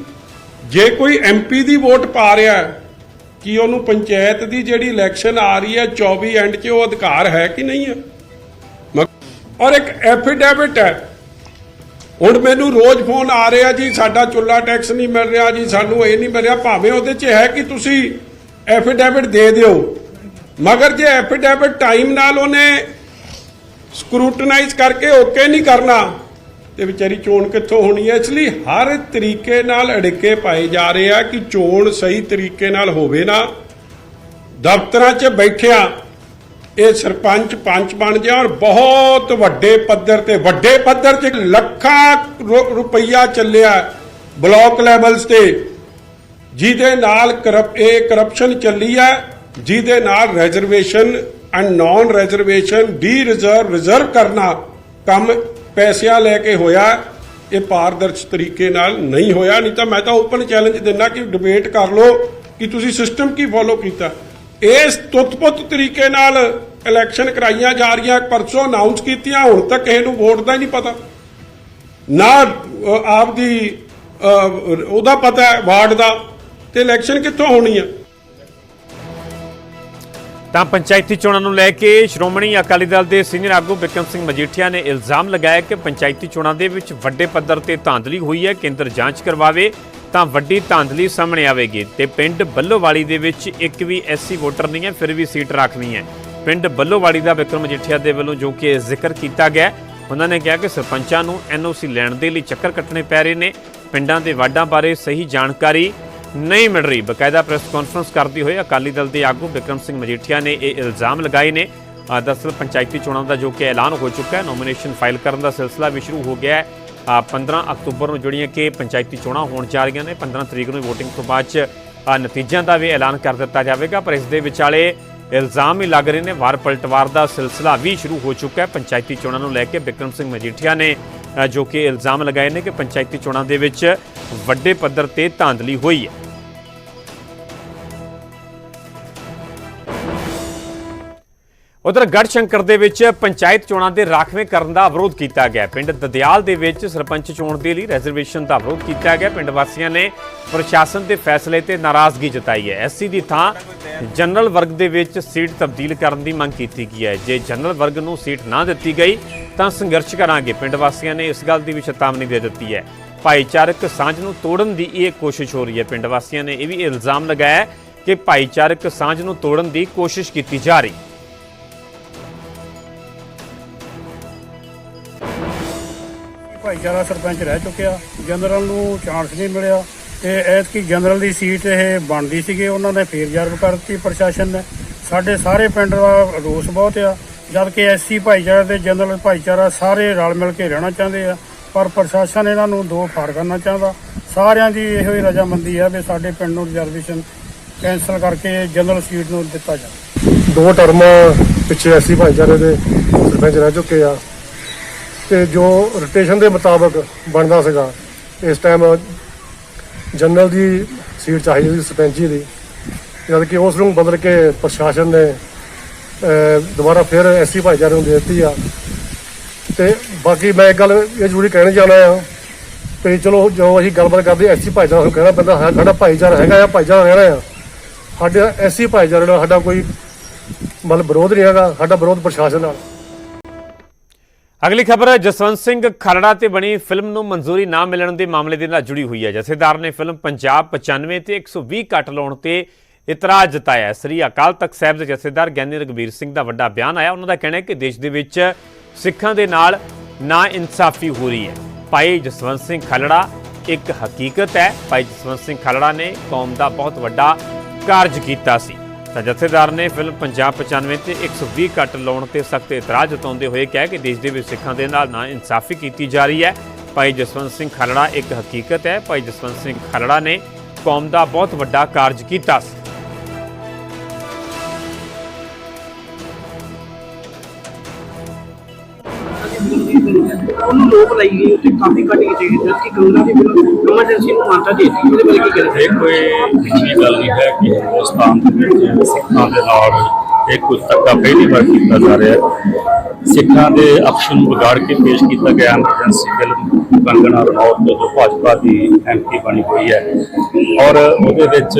ਜੇ ਕੋਈ ਐਮਪੀ ਦੀ ਵੋਟ ਪਾ ਰਿਹਾ ਕਿ ਉਹਨੂੰ ਪੰਚਾਇਤ ਦੀ ਜਿਹੜੀ ਇਲੈਕਸ਼ਨ ਆ ਰਹੀ ਹੈ 24 ਐਂਡ 'ਚ ਉਹ ਅਧਿਕਾਰ ਹੈ ਕਿ ਨਹੀਂ ਹੈ? ਮਗ- ਔਰ ਇੱਕ ਐਫੀਡੇਵਿਟ ਹੈ। ਹੁਣ ਮੈਨੂੰ ਰੋਜ਼ ਫੋਨ ਆ ਰਿਹਾ ਜੀ, ਸਾਡਾ ਚੁੱਲਾ ਟੈਕਸ ਨਹੀਂ ਮਿਲ ਰਿਹਾ ਜੀ, ਸਾਨੂੰ ਇਹ ਨਹੀਂ ਮਿਲ ਰਿਹਾ। ਭਾਵੇਂ ਉਹਦੇ 'ਚ ਹੈ ਕਿ ਤੁਸੀਂ ਐਫੀਡੇਵਿਟ ਦੇ ਦਿਓ। ਮਗਰ ਜੇ ਐਫੀਡੇਵਿਟ ਟਾਈਮ ਨਾਲ ਉਹਨੇ ਸਕਰੂਟਨਾਈਜ਼ ਕਰਕੇ ਓਕੇ ਨਹੀਂ ਕਰਨਾ ਤੇ ਵਿਚਾਰੀ ਚੋਣ ਕਿੱਥੋਂ ਹੋਣੀ ਹੈ? ਇਸ ਲਈ ਹਰ ਤਰੀਕੇ ਨਾਲ ਅੜਿੱਕੇ ਪਾਏ ਜਾ ਰਹੇ ਆ ਕਿ ਚੋਣ ਸਹੀ ਤਰੀਕੇ ਨਾਲ ਹੋਵੇ ਨਾ। ਦਫ਼ਤਰਾਂ 'ਚ ਬੈਠਿਆਂ ਇਹ ਸਰਪੰਚ ਪੰਚ ਬਣ ਗਿਆ ਔਰ ਬਹੁਤ ਵੱਡੇ ਪੱਧਰ ਤੇ, ਵੱਡੇ ਪੱਧਰ 'ਚ ਲੱਖਾਂ ਰੁਪਈਆ ਚੱਲਿਆ ਬਲਾਕ ਲੈਵਲਸ ਤੇ। ਜਿਹਦੇ ਨਾਲ ਕਰਪ, ਇਹ ਕਰਪਸ਼ਨ ਚੱਲੀ ਹੈ ਜਿਹਦੇ ਨਾਲ reservation and non reservation dereserve reserve ਕਰਨਾ ਕੰਮ ਪੈਸਿਆਂ ਲੈ ਕੇ ਹੋਇਆ ਇਹ ਪਾਰਦਰਸ਼ ਤਰੀਕੇ ਨਾਲ ਨਹੀਂ ਹੋਇਆ। ਨਹੀਂ ਤਾਂ ਮੈਂ ਤਾਂ ਓਪਨ ਚੈਲੰਜ ਦਿੰਦਾ ਕਿ ਡਿਬੇਟ ਕਰ ਲਓ ਕਿ ਤੁਸੀਂ ਸਿਸਟਮ ਕੀ ਫੋਲੋ ਕੀਤਾ। ਇਸ ਤੁੱਤਪੁੱਤ ਤਰੀਕੇ ਨਾਲ ਇਲੈਕਸ਼ਨ ਕਰਾਈਆਂ ਜਾ ਰਹੀਆਂ ਪਰਸੋਂ ਅਨਾਉਂਸ ਕੀਤੀਆਂ ਹੁਣ ਤੱਕ ਕਿਸੇ ਨੂੰ ਵੋਟ ਦਾ ਹੀ ਨਹੀਂ ਪਤਾ। ਨਾ ਅ, ਆਪਦੀ ਉਹਦਾ ਪਤਾ ਹੈ ਵਾਰਡ ਦਾ ਤੇ ਇਲੈਕਸ਼ਨ ਕਿੱਥੋਂ ਹੋਣੀ ਆ? ਤਾਂ ਪੰਚਾਇਤੀ ਚੋਣਾਂ ਨੂੰ ਲੈ ਕੇ ਸ਼੍ਰੋਮਣੀ ਅਕਾਲੀ ਦਲ ਦੇ ਸੀਨੀਅਰ ਆਗੂ ਬਿਕਰਮ ਸਿੰਘ ਮਜੀਠੀਆ ਨੇ ਇਲਜ਼ਾਮ ਲਗਾਇਆ ਕਿ ਪੰਚਾਇਤੀ ਚੋਣਾਂ ਦੇ ਵਿੱਚ ਵੱਡੇ ਪੱਧਰ ਤੇ ਧਾਂਦਲੀ ਹੋਈ ਹੈ। ਕੇਂਦਰ ਜਾਂਚ ਕਰਵਾਵੇ ਤਾਂ ਵੱਡੀ ਧਾਂਦਲੀ ਸਾਹਮਣੇ ਆਵੇਗੀ ਤੇ ਪਿੰਡ ਬੱਲੋਵਾਲੀ ਦੇ ਵਿੱਚ ਇੱਕ ਵੀ ਐਸਸੀ ਵੋਟਰ ਨਹੀਂ ਹੈ, ਫਿਰ ਵੀ ਸੀਟ ਰੱਖਣੀ ਹੈ। ਪਿੰਡ ਬੱਲੋਵਾਲੀ ਦਾ ਬਿਕਰਮ ਮਜੀਠੀਆ ਦੇ ਵੱਲੋਂ ਜੋ ਕਿ ਜ਼ਿਕਰ ਕੀਤਾ ਗਿਆ, ਉਹਨਾਂ ਨੇ ਕਿਹਾ ਕਿ ਸਰਪੰਚਾਂ ਨੂੰ ਐਨਓਸੀ ਲੈਣ ਦੇ ਲਈ ਚੱਕਰ ਕੱਟਣੇ ਪੈ ਰਹੇ ਨੇ। ਪਿੰਡਾਂ ਦੇ ਵਾਰਡਾਂ ਬਾਰੇ ਸਹੀ ਜਾਣਕਾਰੀ ਨਹੀਂ ਮਿਲ ਰਹੀ। ਬਕਾਇਦਾ ਪ੍ਰੈਸ ਕਾਨਫਰੰਸ ਕਰਦੀ ਹੋਈ ਅਕਾਲੀ ਦਲ ਦੇ ਆਗੂ ਬਿਕਰਮ ਸਿੰਘ ਮਜੀਠੀਆ ਨੇ ਇਹ ਇਲਜ਼ਾਮ ਲਗਾਏ ਨੇ। ਅ, ਦਰਅਸਲ ਪੰਚਾਇਤੀ ਚੋਣਾਂ ਦਾ ਜੋ ਕਿ ਐਲਾਨ ਹੋ ਚੁੱਕਾ ਹੈ ਨੋਮੀਨੇਸ਼ਨ ਫਾਈਲ ਕਰਨ ਦਾ ਸਿਲਸਿਲਾ ਵੀ ਸ਼ੁਰੂ ਹੋ ਗਿਆ ਹੈ। 15 ਅਕਤੂਬਰ ਨੂੰ ਜਿਹੜੀਆਂ ਕਿ ਪੰਚਾਇਤੀ ਚੋਣਾਂ ਹੋਣ ਜਾ ਰਹੀਆਂ ਨੇ 15 ਤਰੀਕ ਨੂੰ VOTING ਤੋਂ ਬਾਅਦ ਚ ਨਤੀਜਿਆਂ ਦਾ ਵੀ ਐਲਾਨ ਕਰ ਦਿੱਤਾ ਜਾਵੇਗਾ ਪਰ ਇਸ ਦੇ ਵਿਚਾਲੇ ਇਲਜ਼ਾਮ ਹੀ ਲੱਗ ਰਹੇ ਨੇ। ਵਾਰ ਪਲਟਵਾਰ ਦਾ ਸਿਲਸਿਲਾ ਵੀ ਸ਼ੁਰੂ ਹੋ ਚੁੱਕਾ ਹੈ। ਪੰਚਾਇਤੀ ਚੋਣਾਂ ਨੂੰ ਲੈ ਕੇ ਬਿਕਰਮ ਸਿੰਘ ਮਜੀਠੀਆ ਨੇ ਜੋ ਕਿ ਇਲਜ਼ਾਮ ਲਗਾਏ ਨੇ ਕਿ ਪੰਚਾਇਤੀ ਚੋਣਾਂ ਦੇ ਵਿੱਚ ਵੱਡੇ ਪੱਧਰ ਤੇ ਧਾਂਦਲੀ ਹੋਈ ਹੈ। ਉਧਰ ਗੜਸ਼ੰਕਰ ਦੇ ਵਿੱਚ ਪੰਚਾਇਤ ਚੋਣਾਂ ਦੇ ਰਾਖਵੇਂ ਕਰਨ ਦਾ ਵਿਰੋਧ ਕੀਤਾ ਗਿਆ। ਪਿੰਡ ਦਦਿਆਲ ਦੇ ਵਿੱਚ ਸਰਪੰਚ ਚੋਣ ਦੇ ਲਈ ਰੈਜ਼ਰਵੇਸ਼ਨ ਦਾ ਵਿਰੋਧ ਕੀਤਾ ਗਿਆ। ਪਿੰਡ ਵਾਸੀਆਂ ਨੇ ਪ੍ਰਸ਼ਾਸਨ ਦੇ ਫੈਸਲੇ ਤੇ ਨਾਰਾਜ਼ਗੀ ਜਤਾਈ ਹੈ। ਐਸਸੀ ਦੀ ਥਾਂ ਜਨਰਲ ਵਰਗ ਦੇ ਵਿੱਚ ਸੀਟ ਤਬਦੀਲ ਕਰਨ ਦੀ ਮੰਗ ਕੀਤੀ ਗਈ ਹੈ। ਜੇ ਜਨਰਲ ਵਰਗ ਨੂੰ ਸੀਟ ਨਾ ਦਿੱਤੀ ਗਈ, ਤਾਂ ਸੰਘਰਸ਼ ਕਰਾਂਗੇ। ਪਿੰਡ ਵਾਸੀਆਂ ਨੇ ਇਸ ਗੱਲ ਦੀ ਵੀ ਚੇਤਾਵਨੀ ਦੇ ਦਿੱਤੀ ਹੈ। ਭਾਈਚਾਰਕ ਸਾਂਝ ਨੂੰ ਤੋੜਨ ਦੀ ਇਹ ਕੋਸ਼ਿਸ਼ ਹੋ ਰਹੀ ਹੈ। ਪਿੰਡ ਵਾਸੀਆਂ ਨੇ ਇਹ ਵੀ ਇਲਜ਼ਾਮ ਲਗਾਇਆ ਕਿ ਭਾਈਚਾਰਕ ਸਾਂਝ ਨੂੰ ਤੋੜਨ ਦੀ ਕੋਸ਼ਿਸ਼ ਕੀਤੀ ਜਾ ਰਹੀ ਹੈ। ਭਾਈਚਾਰਾ ਸਰਪੰਚ ਰਹਿ ਚੁੱਕਿਆ। ਜਨਰਲ ਨੂੰ ਚਾਂਸ ਨਹੀਂ ਮਿਲਿਆ। ਤੇ ਐਤਕੀ ਜਨਰਲ ਦੀ ਸੀਟ ਇਹ ਬਣਦੀ ਸੀਗੀ, ਉਹਨਾਂ ਨੇ ਫੇਰ ਰਿਜ਼ਰਵ ਕਰ ਦਿੱਤੀ ਪ੍ਰਸ਼ਾਸਨ ਨੇ। ਸਾਡੇ ਸਾਰੇ ਪਿੰਡ ਦਾ ਰੋਸ ਬਹੁਤ ਆ ਜਦ ਕਿ ਐਸਸੀ ਭਾਈਚਾਰਾ ਤੇ ਜਨਰਲ ਭਾਈਚਾਰਾ ਸਾਰੇ ਰਲ ਮਿਲ ਕੇ ਰਹਿਣਾ ਚਾਹੁੰਦੇ ਆ, ਪਰ ਪ੍ਰਸ਼ਾਸਨ ਇਹਨਾਂ ਨੂੰ ਦੋ ਫਾੜ ਕਰਨਾ ਚਾਹੁੰਦਾ। ਸਾਰਿਆਂ ਦੀ ਇਹੋ ਹੀ ਰਜਾਮੰਦੀ ਆ ਵੀ ਸਾਡੇ ਪਿੰਡ ਨੂੰ ਰਿਜ਼ਰਵੇਸ਼ਨ ਕੈਂਸਲ ਕਰਕੇ ਜਨਰਲ ਸੀਟ ਨੂੰ ਦਿੱਤਾ ਜਾਵੇ। ਦੋ ਟਰਮ ਪਿੱਛੇ ਐਸੀ ਭਾਈਚਾਰੇ ਦੇ ਸਰਪੰਚ ਰਹਿ ਚੁੱਕੇ ਆ। ਤੇ ਜੋ ਰੋਟੇਸ਼ਨ ਦੇ ਮੁਤਾਬਕ ਬਣਦਾ ਸੀਗਾ, ਇਸ ਟਾਈਮ ਜਨਰਲ ਦੀ ਸੀਟ ਚਾਹੀਦੀ ਸੀ, ਸਰਪੰਚੀ ਦੀ। ਜਦ ਕਿ ਉਸ ਨੂੰ ਬਦਲ ਕੇ ਪ੍ਰਸ਼ਾਸਨ ਨੇ ਦੁਬਾਰਾ ਫਿਰ ਐਸੀ ਭਾਈਚਾਰੇ ਨੂੰ ਦੇ ਦਿੱਤੀ ਆ। ਤੇ ਬਾਕੀ ਮੈਂ ਇੱਕ ਗੱਲ ਇਹ ਜ਼ਰੂਰੀ ਕਹਿਣਾ ਚਾਹੁੰਦਾ ਆ ਤੇ ਚਲੋ ਜੋ ਅਸੀਂ ਗੱਲਬਾਤ ਕਰਦੇ ਐਸੀ ਭਾਈਚਾਰਾ ਨੂੰ ਕਹਿਣਾ ਪੈਂਦਾ ਹੈ ਸਾਡਾ ਭਾਈਚਾਰਾ ਹੈਗਾ ਆ, ਭਾਈਚਾਰਾ ਰਹਿਣਾ ਆ। ਸਾਡੇ ਐਸੀ ਭਾਈਚਾਰੇ ਨਾਲ ਸਾਡਾ ਕੋਈ ਮਤਲਬ ਵਿਰੋਧ ਨਹੀਂ ਹੈਗਾ, ਸਾਡਾ ਵਿਰੋਧ ਪ੍ਰਸ਼ਾਸਨ ਨਾਲ। ਅਗਲੀ ਖਬਰ, ਜਸਵੰਤ ਸਿੰਘ ਖਰੜਾ ਤੇ ਬਣੀ ਫਿਲਮ ਨੂੰ ਮਨਜ਼ੂਰੀ ਨਾ ਮਿਲਣ ਦੇ ਮਾਮਲੇ ਦੇ ਨਾਲ ਜੁੜੀ ਹੋਈ ਹੈ। ਜਥੇਦਾਰ ਨੇ ਫਿਲਮ ਪੰਜਾਬ 95 ਤੇ 120 ਕੱਟ ਲਾਉਣ ਤੇ ਇਤਰਾਜ਼ ਜਤਾਇਆ। ਸ੍ਰੀ ਅਕਾਲ ਤਖਤ ਸਾਹਿਬ ਦੇ ਜਥੇਦਾਰ ਗਿਆਨੀ ਰਗਵੀਰ ਸਿੰਘ ਦਾ ਵੱਡਾ ਬਿਆਨ ਆਇਆ। ਉਹਨਾਂ ਦਾ ਕਹਿਣਾ ਹੈ ਕਿ ਦੇਸ਼ ਦੇ ਵਿੱਚ ਸਿੱਖਾਂ ਦੇ ਨਾਲ ਨਾ ਇਨਸਾਫੀ ਹੋ ਰਹੀ ਹੈ। ਭਾਈ ਜਸਵੰਤ ਸਿੰਘ ਖਲੜਾ ਇੱਕ ਹਕੀਕਤ ਹੈ। ਭਾਈ ਜਸਵੰਤ ਸਿੰਘ ਖਲੜਾ ਨੇ ਕੌਮ ਦਾ ਬਹੁਤ ਵੱਡਾ ਕਾਰਜ ਕੀਤਾ ਸੀ। ਤਾਂ ਜਥੇਦਾਰ ਨੇ ਫਿਲਮ ਪੰਜਾਬ 95 ਤੇ 120 ਕੱਟ ਲਾਉਣ ਤੇ ਸਖਤ ਇਤਰਾਜ਼ ਜਤਾਉਂਦੇ ਹੋਏ ਕਿਹਾ ਕਿ ਦੇਸ਼ ਦੇ ਵਿੱਚ ਸਿੱਖਾਂ ਦੇ ਨਾਲ ਨਾ ਇਨਸਾਫੀ ਕੀਤੀ ਜਾ ਰਹੀ ਹੈ। ਭਾਈ ਜਸਵੰਤ ਸਿੰਘ ਖਾਲੜਾ ਇੱਕ ਹਕੀਕਤ ਹੈ। ਭਾਈ ਜਸਵੰਤ ਸਿੰਘ ਖਾਲੜਾ ਨੇ ਕੌਮ ਦਾ ਬਹੁਤ ਵੱਡਾ ਕਾਰਜ ਕੀਤਾ ਸੀ। ਉਹਨੂੰ ਲੋਕ ਲਈ ਗਈ ਉੱਥੇ ਕਾਫੀ ਘੱਟ ਗਈ ਸੀ ਜਦ ਕਿ ਕਰੋਨਾ ਦੀ ਐਮਰਜੈਂਸੀ ਨੂੰ ਮਾਨਤਾ ਦੇ ਦਿੱਤੀ, ਉਹਦੇ ਬਾਰੇ ਕੀ ਕਹਿਣਾ ਕੋਈ ਪਿਛਲੀ ਗੱਲ ਨਹੀਂ ਹੈ ਕਿ ਹਿੰਦੁਸਤਾਨ ਦੇ ਵਿੱਚ ਸਿੱਖਾਂ ਦੇ ਨਾਲ ਇਹ ਕੁਝ ਧੱਕਾ ਪਹਿਲੀ ਵਾਰ ਕੀਤਾ ਜਾ ਰਿਹਾ ਹੈ। ਸਿੱਖਾਂ ਦੇ ਅਕਸ਼ ਨੂੰ ਵਿਗਾੜ ਕੇ ਪੇਸ਼ ਕੀਤਾ ਗਿਆ ਐਮਰਜੈਂਸੀ ਬਿੱਲ ਕੰਗਣਾ ਰਣੌਤ ਜੋ ਭਾਜਪਾ ਦੀ ਐਮਪੀ ਬਣੀ ਹੋਈ ਹੈ। ਔਰ ਉਹਦੇ ਵਿੱਚ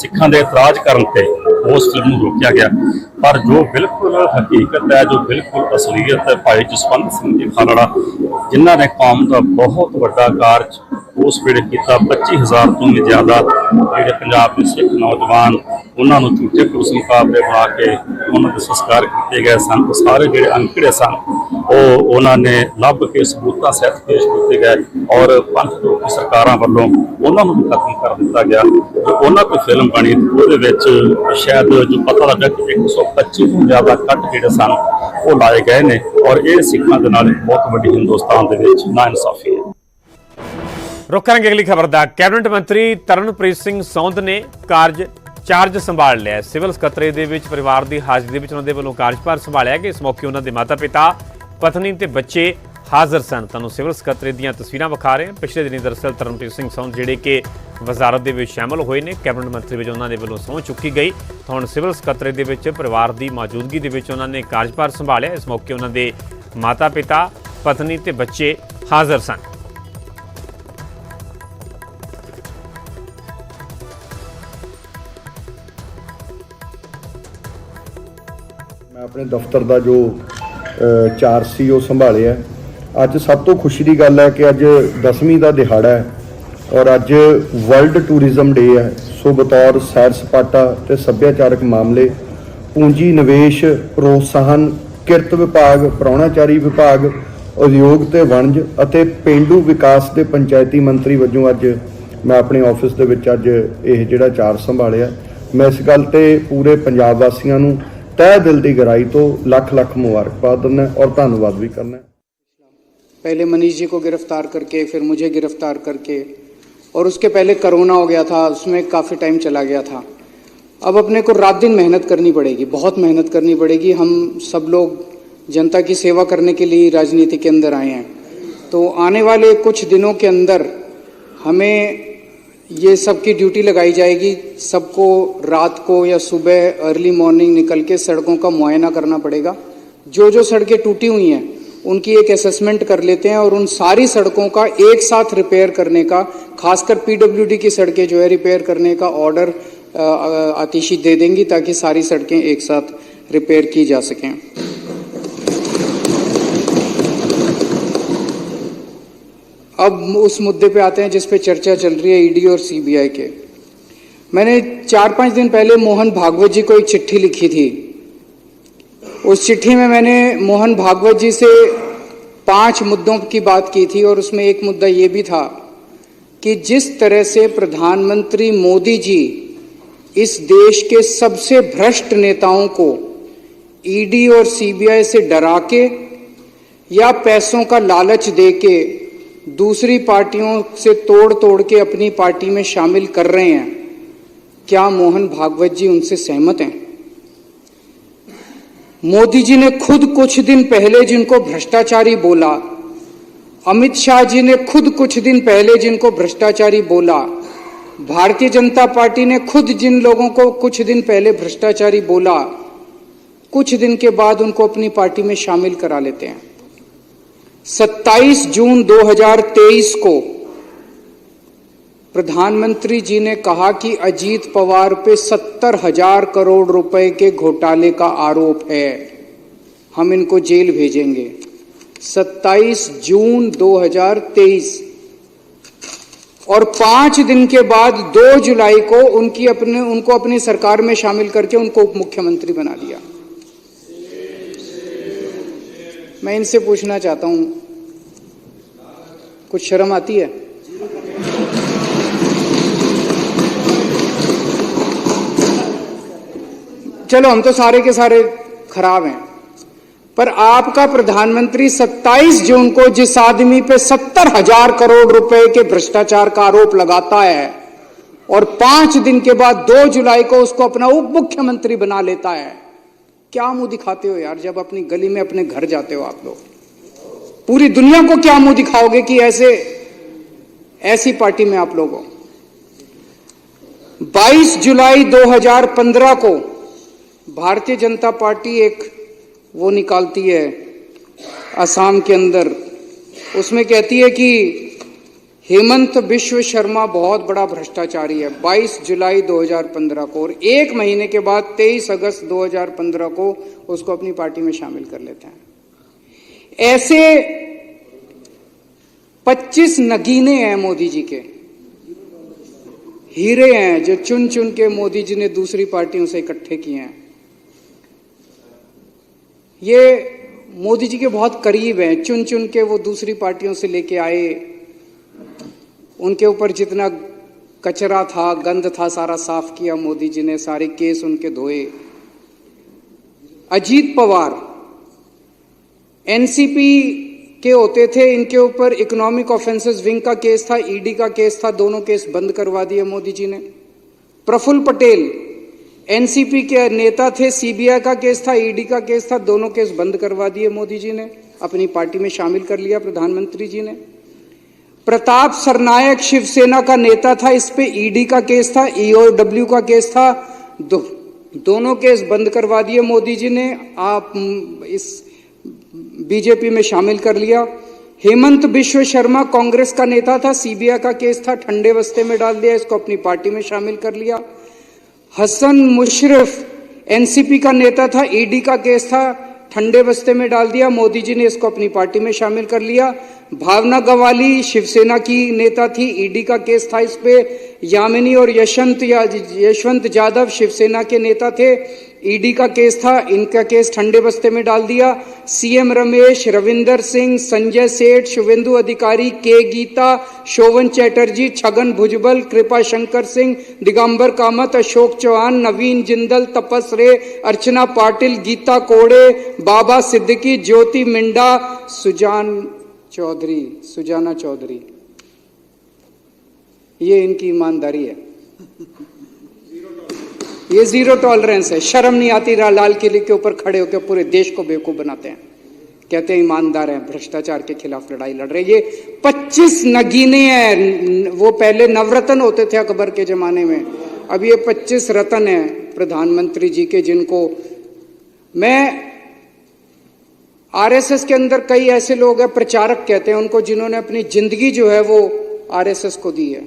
ਸਿੱਖਾਂ ਦੇ ਇਤਰਾਜ਼ ਕਰਨ ਤੇ ਉਸ ਫਿਲਮ ਨੂੰ ਰੋਕਿਆ ਗਿਆ। ਪਰ ਜੋ ਬਿਲਕੁਲ ਹਕੀਕਤ ਹੈ, ਜੋ ਬਿਲਕੁਲ ਅਸਲੀਅਤ ਹੈ, ਭਾਈ ਜਸਵੰਤ ਸਿੰਘ ਜੀ ਖਾਲੜਾ, ਜਿਨ੍ਹਾਂ ਨੇ ਕੌਮ ਦਾ ਬਹੁਤ ਵੱਡਾ ਕਾਰਜ ਉਸ ਵੇਲੇ ਕੀਤਾ 25000 ਤੋਂ ਵੀ ਜ਼ਿਆਦਾ ਜਿਹੜੇ ਪੰਜਾਬ ਦੇ ਸਿੱਖ ਨੌਜਵਾਨ, ਉਹਨਾਂ ਨੂੰ ਝੂਠੇ ਪੁਲਿਸ ਮੁਕਾਬਲੇ ਬਣਾ ਕੇ ਉਹਨਾਂ ਦੇ ਸੰਸਕਾਰ ਕੀਤੇ ਗਏ ਸਨ। ਉਹ ਸਾਰੇ ਜਿਹੜੇ ਅਨਕਿੜੇ ਸਨ, ਉਹ ਉਹਨਾਂ ਨੇ ਲੱਭ ਕੇ ਸਬੂਤਾਂ ਸਹਿਤ ਪੇਸ਼ ਕੀਤੇ ਗਏ ਔਰ ਪੰਥ ਵਿਰੋਧੀ ਸਰਕਾਰਾਂ ਵੱਲੋਂ ਉਹਨਾਂ ਨੂੰ ਵੀ ਖਤਮ ਕਰ ਦਿੱਤਾ ਗਿਆ। ਜੋ ਉਹਨਾਂ ਕੋਈ ਫਿਲਮ ਬਣੀ, ਉਹਦੇ ਵਿੱਚ ਸ਼ਾਇਦ ਜੋ ਪਤਾ ਲੱਗਾ ਕਿ 125 ਤੋਂ ਜ਼ਿਆਦਾ ਕੱਟ ਜਿਹੜੇ ਸਨ, ਉਹ ਲਾਏ ਗਏ ਨੇ ਔਰ ਇਹ ਸਿੱਖਾਂ ਦੇ ਨਾਲ ਬਹੁਤ ਵੱਡੀ ਹਿੰਦੁਸਤਾਨ ਦੇ ਵਿੱਚ ਨਾਇਨਸਾਫੀ ਹੈ। ਰੁਕ ਕਰਾਂਗੇ ਅਗਲੀ ਖਬਰ ਦਾ। ਕੈਬਨਿਟ ਮੰਤਰੀ ਤਰਨਪ੍ਰੀਤ ਸਿੰਘ ਸੌਂਦ ਨੇ ਕਾਰਜ, ਚਾਰਜ ਸੰਭਾਲ ਲਿਆ। ਸਿਵਲ ਸਕੱਤਰੇ ਦੇ ਵਿੱਚ ਪਰਿਵਾਰ ਦੀ ਹਾਜ਼ਰੀ ਦੇ ਵਿੱਚ ਉਹਨਾਂ ਦੇ ਵੱਲੋਂ ਕਾਰਜਭਾਰ ਸੰਭਾਲਿਆ ਕਿ ਇਸ ਮੌਕੇ ਉਹਨਾਂ ਦੇ ਮਾਤਾ-ਪਿਤਾ, ਪਤਨੀ ਤੇ ਬੱਚੇ ਹਾਜ਼ਰ ਸਨ। ਤੁਹਾਨੂੰ ਸਿਵਲ ਸਕੱਤਰੇ ਦੀਆਂ ਤਸਵੀਰਾਂ ਵਿਖਾ ਰਹੇ ਹਾਂ। ਪਿਛਲੇ ਦਿਨੀ ਦਰਅਸਲ ਤਰਨਪ੍ਰੀਤ ਸਿੰਘ ਸੌਂਦ, ਜਿਹੜੇ ਕਿ ਵਜ਼ਾਰਤ ਦੇ ਵਿੱਚ ਸ਼ਾਮਲ ਹੋਏ ਨੇ, ਕੈਬਨਿਟ ਮੰਤਰੀ ਵਿੱਚ ਉਹਨਾਂ ਦੇ ਵੱਲੋਂ ਸਹੁੰ ਚੁੱਕੀ ਗਈ। ਤਾਂ ਹੁਣ ਸਿਵਲ ਸਕੱਤਰੇ ਦੇ ਵਿੱਚ ਪਰਿਵਾਰ ਦੀ ਮੌਜੂਦਗੀ ਦੇ ਵਿੱਚ ਉਹਨਾਂ ਨੇ ਕਾਰਜਭਾਰ ਸੰਭਾਲਿਆ। ਇਸ ਮੌਕੇ ਉਹਨਾਂ ਦੇ ਮਾਤਾ-ਪਿਤਾ, ਪਤਨੀ ਤੇ ਬੱਚੇ ਹਾਜ਼ਰ ਸਨ। ਆਪਣੇ ਦਫ਼ਤਰ ਦਾ ਜੋ ਚਾਰ ਸੀ, ਉਹ ਸੰਭਾਲਿਆ ਅੱਜ ਸਭ ਤੋਂ ਖੁਸ਼ੀ ਦੀ ਗੱਲ ਹੈ ਕਿ ਅੱਜ 10ਵੀਂ ਦਾ ਦਿਹਾੜਾ ਹੈ ਔਰ ਅੱਜ ਵਰਲਡ ਟੂਰਿਜ਼ਮ ਡੇ ਹੈ। ਸੋ ਬਤੌਰ ਸੈਰ ਸਪਾਟਾ ਤੇ ਸੱਭਿਆਚਾਰਕ ਮਾਮਲੇ, ਪੂੰਜੀ ਨਿਵੇਸ਼, ਪ੍ਰੋਤਸਾਹਨ, ਕਿਰਤ ਵਿਭਾਗ ਪ੍ਰਾਹੁਣਾਚਾਰੀ ਵਿਭਾਗ, ਉਦਯੋਗ ਤੇ ਵਣਜ ਅਤੇ ਪਿੰਡੂ ਵਿਕਾਸ ਦੇ ਪੰਚਾਇਤੀ ਮੰਤਰੀ ਵਜੋਂ ਅੱਜ ਮੈਂ ਆਪਣੇ ਆਫਿਸ ਦੇ ਵਿੱਚ ਅੱਜ ਇਹ ਜਿਹੜਾ ਚਾਰ ਸੰਭਾਲਿਆ। ਮੈਂ ਇਸ ਗੱਲ ਤੇ ਪੂਰੇ ਪੰਜਾਬ ਵਾਸੀਆਂ ਨੂੰ ਤਹਿ ਦਿਲ ਦੀ ਗਹਿਰਾਈ ਤੋਂ ਲੱਖ ਲੱਖ ਮੁਬਾਰਕਬਾਦ ਦਿੰਦਾ ਔਰ ਧੰਨਵਾਦ ਵੀ ਕਰਨਾ पहले मनीष जी को गिरफ्तार करके फिर मुझे गिरफ्तार करके और उसके पहले कोरोना हो गया था उसमें काफ़ी टाइम चला गया था अब अपने को रात दिन मेहनत करनी पड़ेगी बहुत मेहनत करनी पड़ेगी हम सब लोग जनता की सेवा करने के लिए राजनीति के अंदर आए हैं तो आने वाले कुछ दिनों के अंदर हमें ये सबकी ड्यूटी लगाई जाएगी, सबको रात को या सुबह अर्ली मॉर्निंग निकल के सड़कों का मुआयना करना पड़ेगा। जो जो सड़कें टूटी हुई हैं, उनकी एक असेसमेंट कर लेते हैं और उन सारी सड़कों का एक साथ रिपेयर करने का, खासकर पीडब्ल्यूडी की सड़कें जो है रिपेयर करने का ऑर्डर आतिशी दे देंगी ताकि सारी सड़कें एक साथ रिपेयर की जा सकें। अब उस मुद्दे पे आते हैं जिस पे चर्चा चल रही है ईडी और सीबीआई के। मैंने चार पाँच दिन पहले मोहन भागवत जी को एक चिट्ठी लिखी थी। उस चिट्ठी में मैंने मोहन भागवत जी से पाँच मुद्दों की बात की थी और उसमें एक मुद्दा ये भी था कि जिस तरह से प्रधानमंत्री मोदी जी इस देश के सबसे भ्रष्ट नेताओं को ईडी और सीबीआई से डरा के या पैसों का लालच दे के दूसरी पार्टियों से तोड़ तोड़ के अपनी पार्टी में शामिल कर रहे हैं। क्या मोहन भागवत जी उनसे सहमत हैं? मोदी जी ने खुद कुछ दिन पहले जिनको भ्रष्टाचारी बोला, अमित शाह जी ने खुद कुछ दिन पहले जिनको भ्रष्टाचारी बोला, भारतीय जनता पार्टी ने खुद जिन लोगों को कुछ दिन पहले भ्रष्टाचारी बोला, कुछ दिन के बाद उनको अपनी पार्टी में शामिल करा लेते हैं। 27 जून 2023 को प्रधानमंत्री जी ने कहा कि अजीत पवार पे सत्तर हज़ार करोड़ रुपए के घोटाले का आरोप है। हम इनको जेल भेजेंगे। 27 जून 2023 और पाँच दिन के बाद दो जुलाई को उनकी अपने, उनको अपनी सरकार में शामिल करके उनको उप मुख्यमंत्री बना दिया। मैं इनसे पूछना चाहता हूँ। कुछ शर्म आती है? चलो, हम तो सारे के सारे खराब हैं। पर आपका प्रधानमंत्री 27 जून को जिस आदमी पे सत्तर हज़ार करोड़ रुपए के भ्रष्टाचार का आरोप लगाता है और पाँच दिन के बाद 2 जुलाई को उसको अपना उप मुख्यमंत्री बना लेता है क्या मुँह दिखाते हो यार जब अपनी गली में अपने घर जाते हो आप लोग? पूरी दुनिया को क्या मुँह दिखाओगे कि ऐसे, ऐसी पार्टी में आप लोग? हो 22 जुलाई 2015 को भारतीय जनता पार्टी एक वो निकालती है असम के अंदर। उसमें कहती है कि हेमंत विश्व शर्मा बहुत बड़ा भ्रष्टाचारी है। 22 जुलाई 2015 को और एक महीने के बाद 23 अगस्त 2015 को उसको अपनी पार्टी में शामिल कर लेते हैं। ऐसे 25 नगीने हैं मोदी जी के। हीरे हैं जो चुन चुन के मोदी जी ने दूसरी पार्टियों से इकट्ठे किए हैं। ये मोदी जी के बहुत करीब हैं। चुन चुन के वो दूसरी पार्टियों से लेके आए उनके ऊपर जितना कचरा था गंद था, सारा साफ़ किया मोदी जी ने, सारे केस उनके धोए। अजीत पवार, एनसीपी के होते थे, इनके ऊपर इकोनॉमिक ऑफेंसेस विंग का केस था ईडी का केस था, दोनों केस बंद करवा दिए मोदी जी ने। प्रफुल्ल पटेल, एनसीपी के नेता थे सीबीआई का केस था ईडी का केस था, दोनों केस बंद करवा दिए मोदी जी ने। अपनी पार्टी में शामिल कर लिया प्रधानमंत्री जी ने। प्रताप सरनायक शिवसेना का नेता था इस पे ईडी का केस था ईओडब्ल्यू का केस था। दो, दोनों केस बंद करवा दिए मोदी जी ने। आप इस बीजेपी में शामिल कर लिया। हेमंत विश्व शर्मा कांग्रेस का नेता था सीबीआई का केस था ठंडे बस्ते में डाल दिया इसको अपनी पार्टी में शामिल कर लिया। हसन मुशरफ एनसीपी का नेता था ईडी का केस था ठंडे बस्ते में डाल दिया मोदी जी ने इसको अपनी पार्टी में शामिल कर लिया। भावना गवाली शिवसेना की नेता थी ईडी का केस था इस पे। यामिनी और यशवंत या, यशवंत जाधव शिवसेना के नेता थे। ईडी का केस था, इनका केस ठंडे बस्ते में डाल दिया। सीएम रमेश, रविंदर सिंह, संजय सेठ, शुभेंदु अधिकारी, के गीता, शोभन चैटर्जी, छगन भुजबल, कृपा शंकर सिंह, दिगंबर कामत, अशोक चौहान, नवीन जिंदल, तपस रे, अर्चना पाटिल, गीता कोड़े, बाबा सिद्दीकी, ज्योति मिंडा, सुजान चौधरी, सुजाना चौधरी। ये इनकी ईमानदारी है। ये ज़ीरो टॉलरेंस है। शर्म नहीं आती रा- लाल किले के ऊपर खड़े होकर पूरे देश को बेवकूफ़ बनाते हैं। कहते हैं, ईमानदार हैं, भ्रष्टाचार के खिलाफ लड़ाई लड़ रहे ये 25 नगीने हैं। वो पहले नवरत्न होते थे अकबर के जमाने में। अब ये 25 रतन हैं प्रधानमंत्री जी के, जिनको मैं आरएसएस के अंदर कई ऐसे लोग हैं, प्रचारक कहते हैं, उनको जिन्होंने अपनी ज़िंदगी जो है वो आरएसएस को दी है।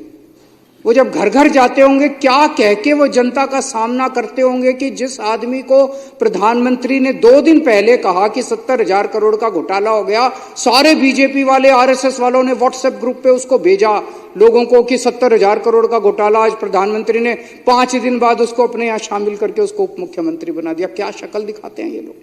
वो जब घर घर जाते होंगे, क्या कह के वो जनता का सामना करते होंगे कि जिस आदमी को प्रधानमंत्री ने दो दिन पहले कहा कि सत्तर हज़ार करोड़ का घोटाला हो गया, सारे बीजेपी वाले, आरएसएस वालों ने व्हाट्सएप ग्रुप पे उसको भेजा, लोगों को कि सत्तर हज़ार करोड़ का घोटाला, आज प्रधानमंत्री ने पाँच दिन बाद उसको अपने यहाँ शामिल करके उसको उप मुख्यमंत्री बना दिया। क्या शक्ल दिखाते हैं ये लोग?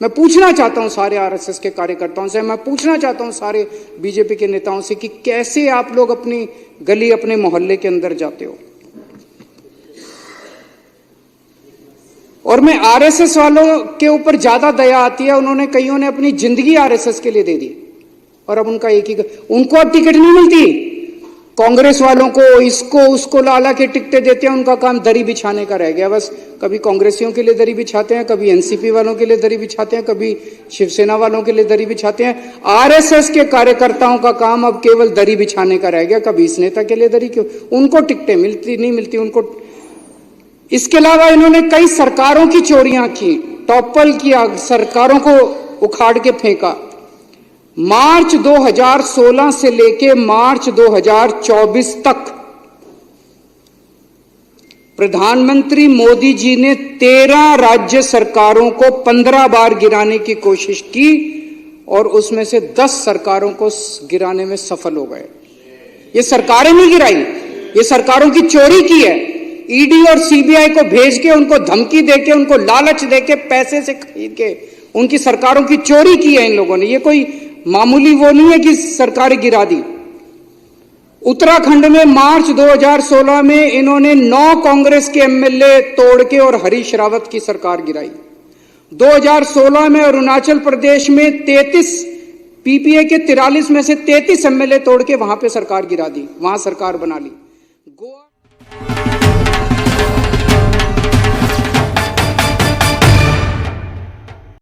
मैं पूछना चाहता हूँ सारे आरएसएस के कार्यकर्ताओं से, मैं पूछना चाहता हूँ सारे बीजेपी के नेताओं से कि कैसे आप लोग अपनी गली, अपने मोहल्ले के अंदर जाते हो? और मैं आरएसएस वालों के ऊपर ज़्यादा दया आती है, उन्होंने कईयों ने अपनी ज़िंदगी आरएसएस के लिए दे दी। और अब उनका एक ही उनको अब टिकट नहीं मिलती। कांग्रेस वालों को इसको, उसको लाला के टिकटे देते हैं, उनका काम दरी बिछाने का रह गया। बस कभी कांग्रेसियों के लिए दरी बिछाते हैं, कभी एनसीपी वालों के लिए दरी बिछाते हैं, कभी शिवसेना वालों के लिए दरी बिछाते हैं। आरएसएस के कार्यकर्ताओं का काम अब केवल दरी बिछाने का रह गया। कभी इस नेता के लिए दरी क्यों? उनको टिकटें मिलती, नहीं मिलती, उनको इसके अलावा इन्होंने कई सरकारों की चोरियाँ की। टॉपल किया, सरकारों को उखाड़ के फेंका। मार्च 2016 से लेके मार्च 2024 तक प्रधानमंत्री मोदी जी ने 13 राज्य सरकारों को 15 बार गिराने की कोशिश की और उसमें से 10 सरकारों को गिराने में सफल हो गए। ये सरकारें नहीं गिराई, ये सरकारों की चोरी की है। ईडी और सीबीआई को भेज के, उनको धमकी दे के, उनको लालच दे के, पैसे से खरीद के उनकी सरकारों की चोरी की है इन लोगों ने। ये कोई मामूली वो नहीं है कि सरकार गिरा दी। उत्तराखंड में मार्च 2016 में इन्होंने नौ कांग्रेस के एमएलए तोड़ के और हरीश रावत की सरकार गिराई। 2016 में अरुणाचल प्रदेश में 33 पीपीए के 43 में से 33 एमएलए तोड़ के वहाँ पे सरकार गिरा दी, वहाँ सरकार बना ली। गोवा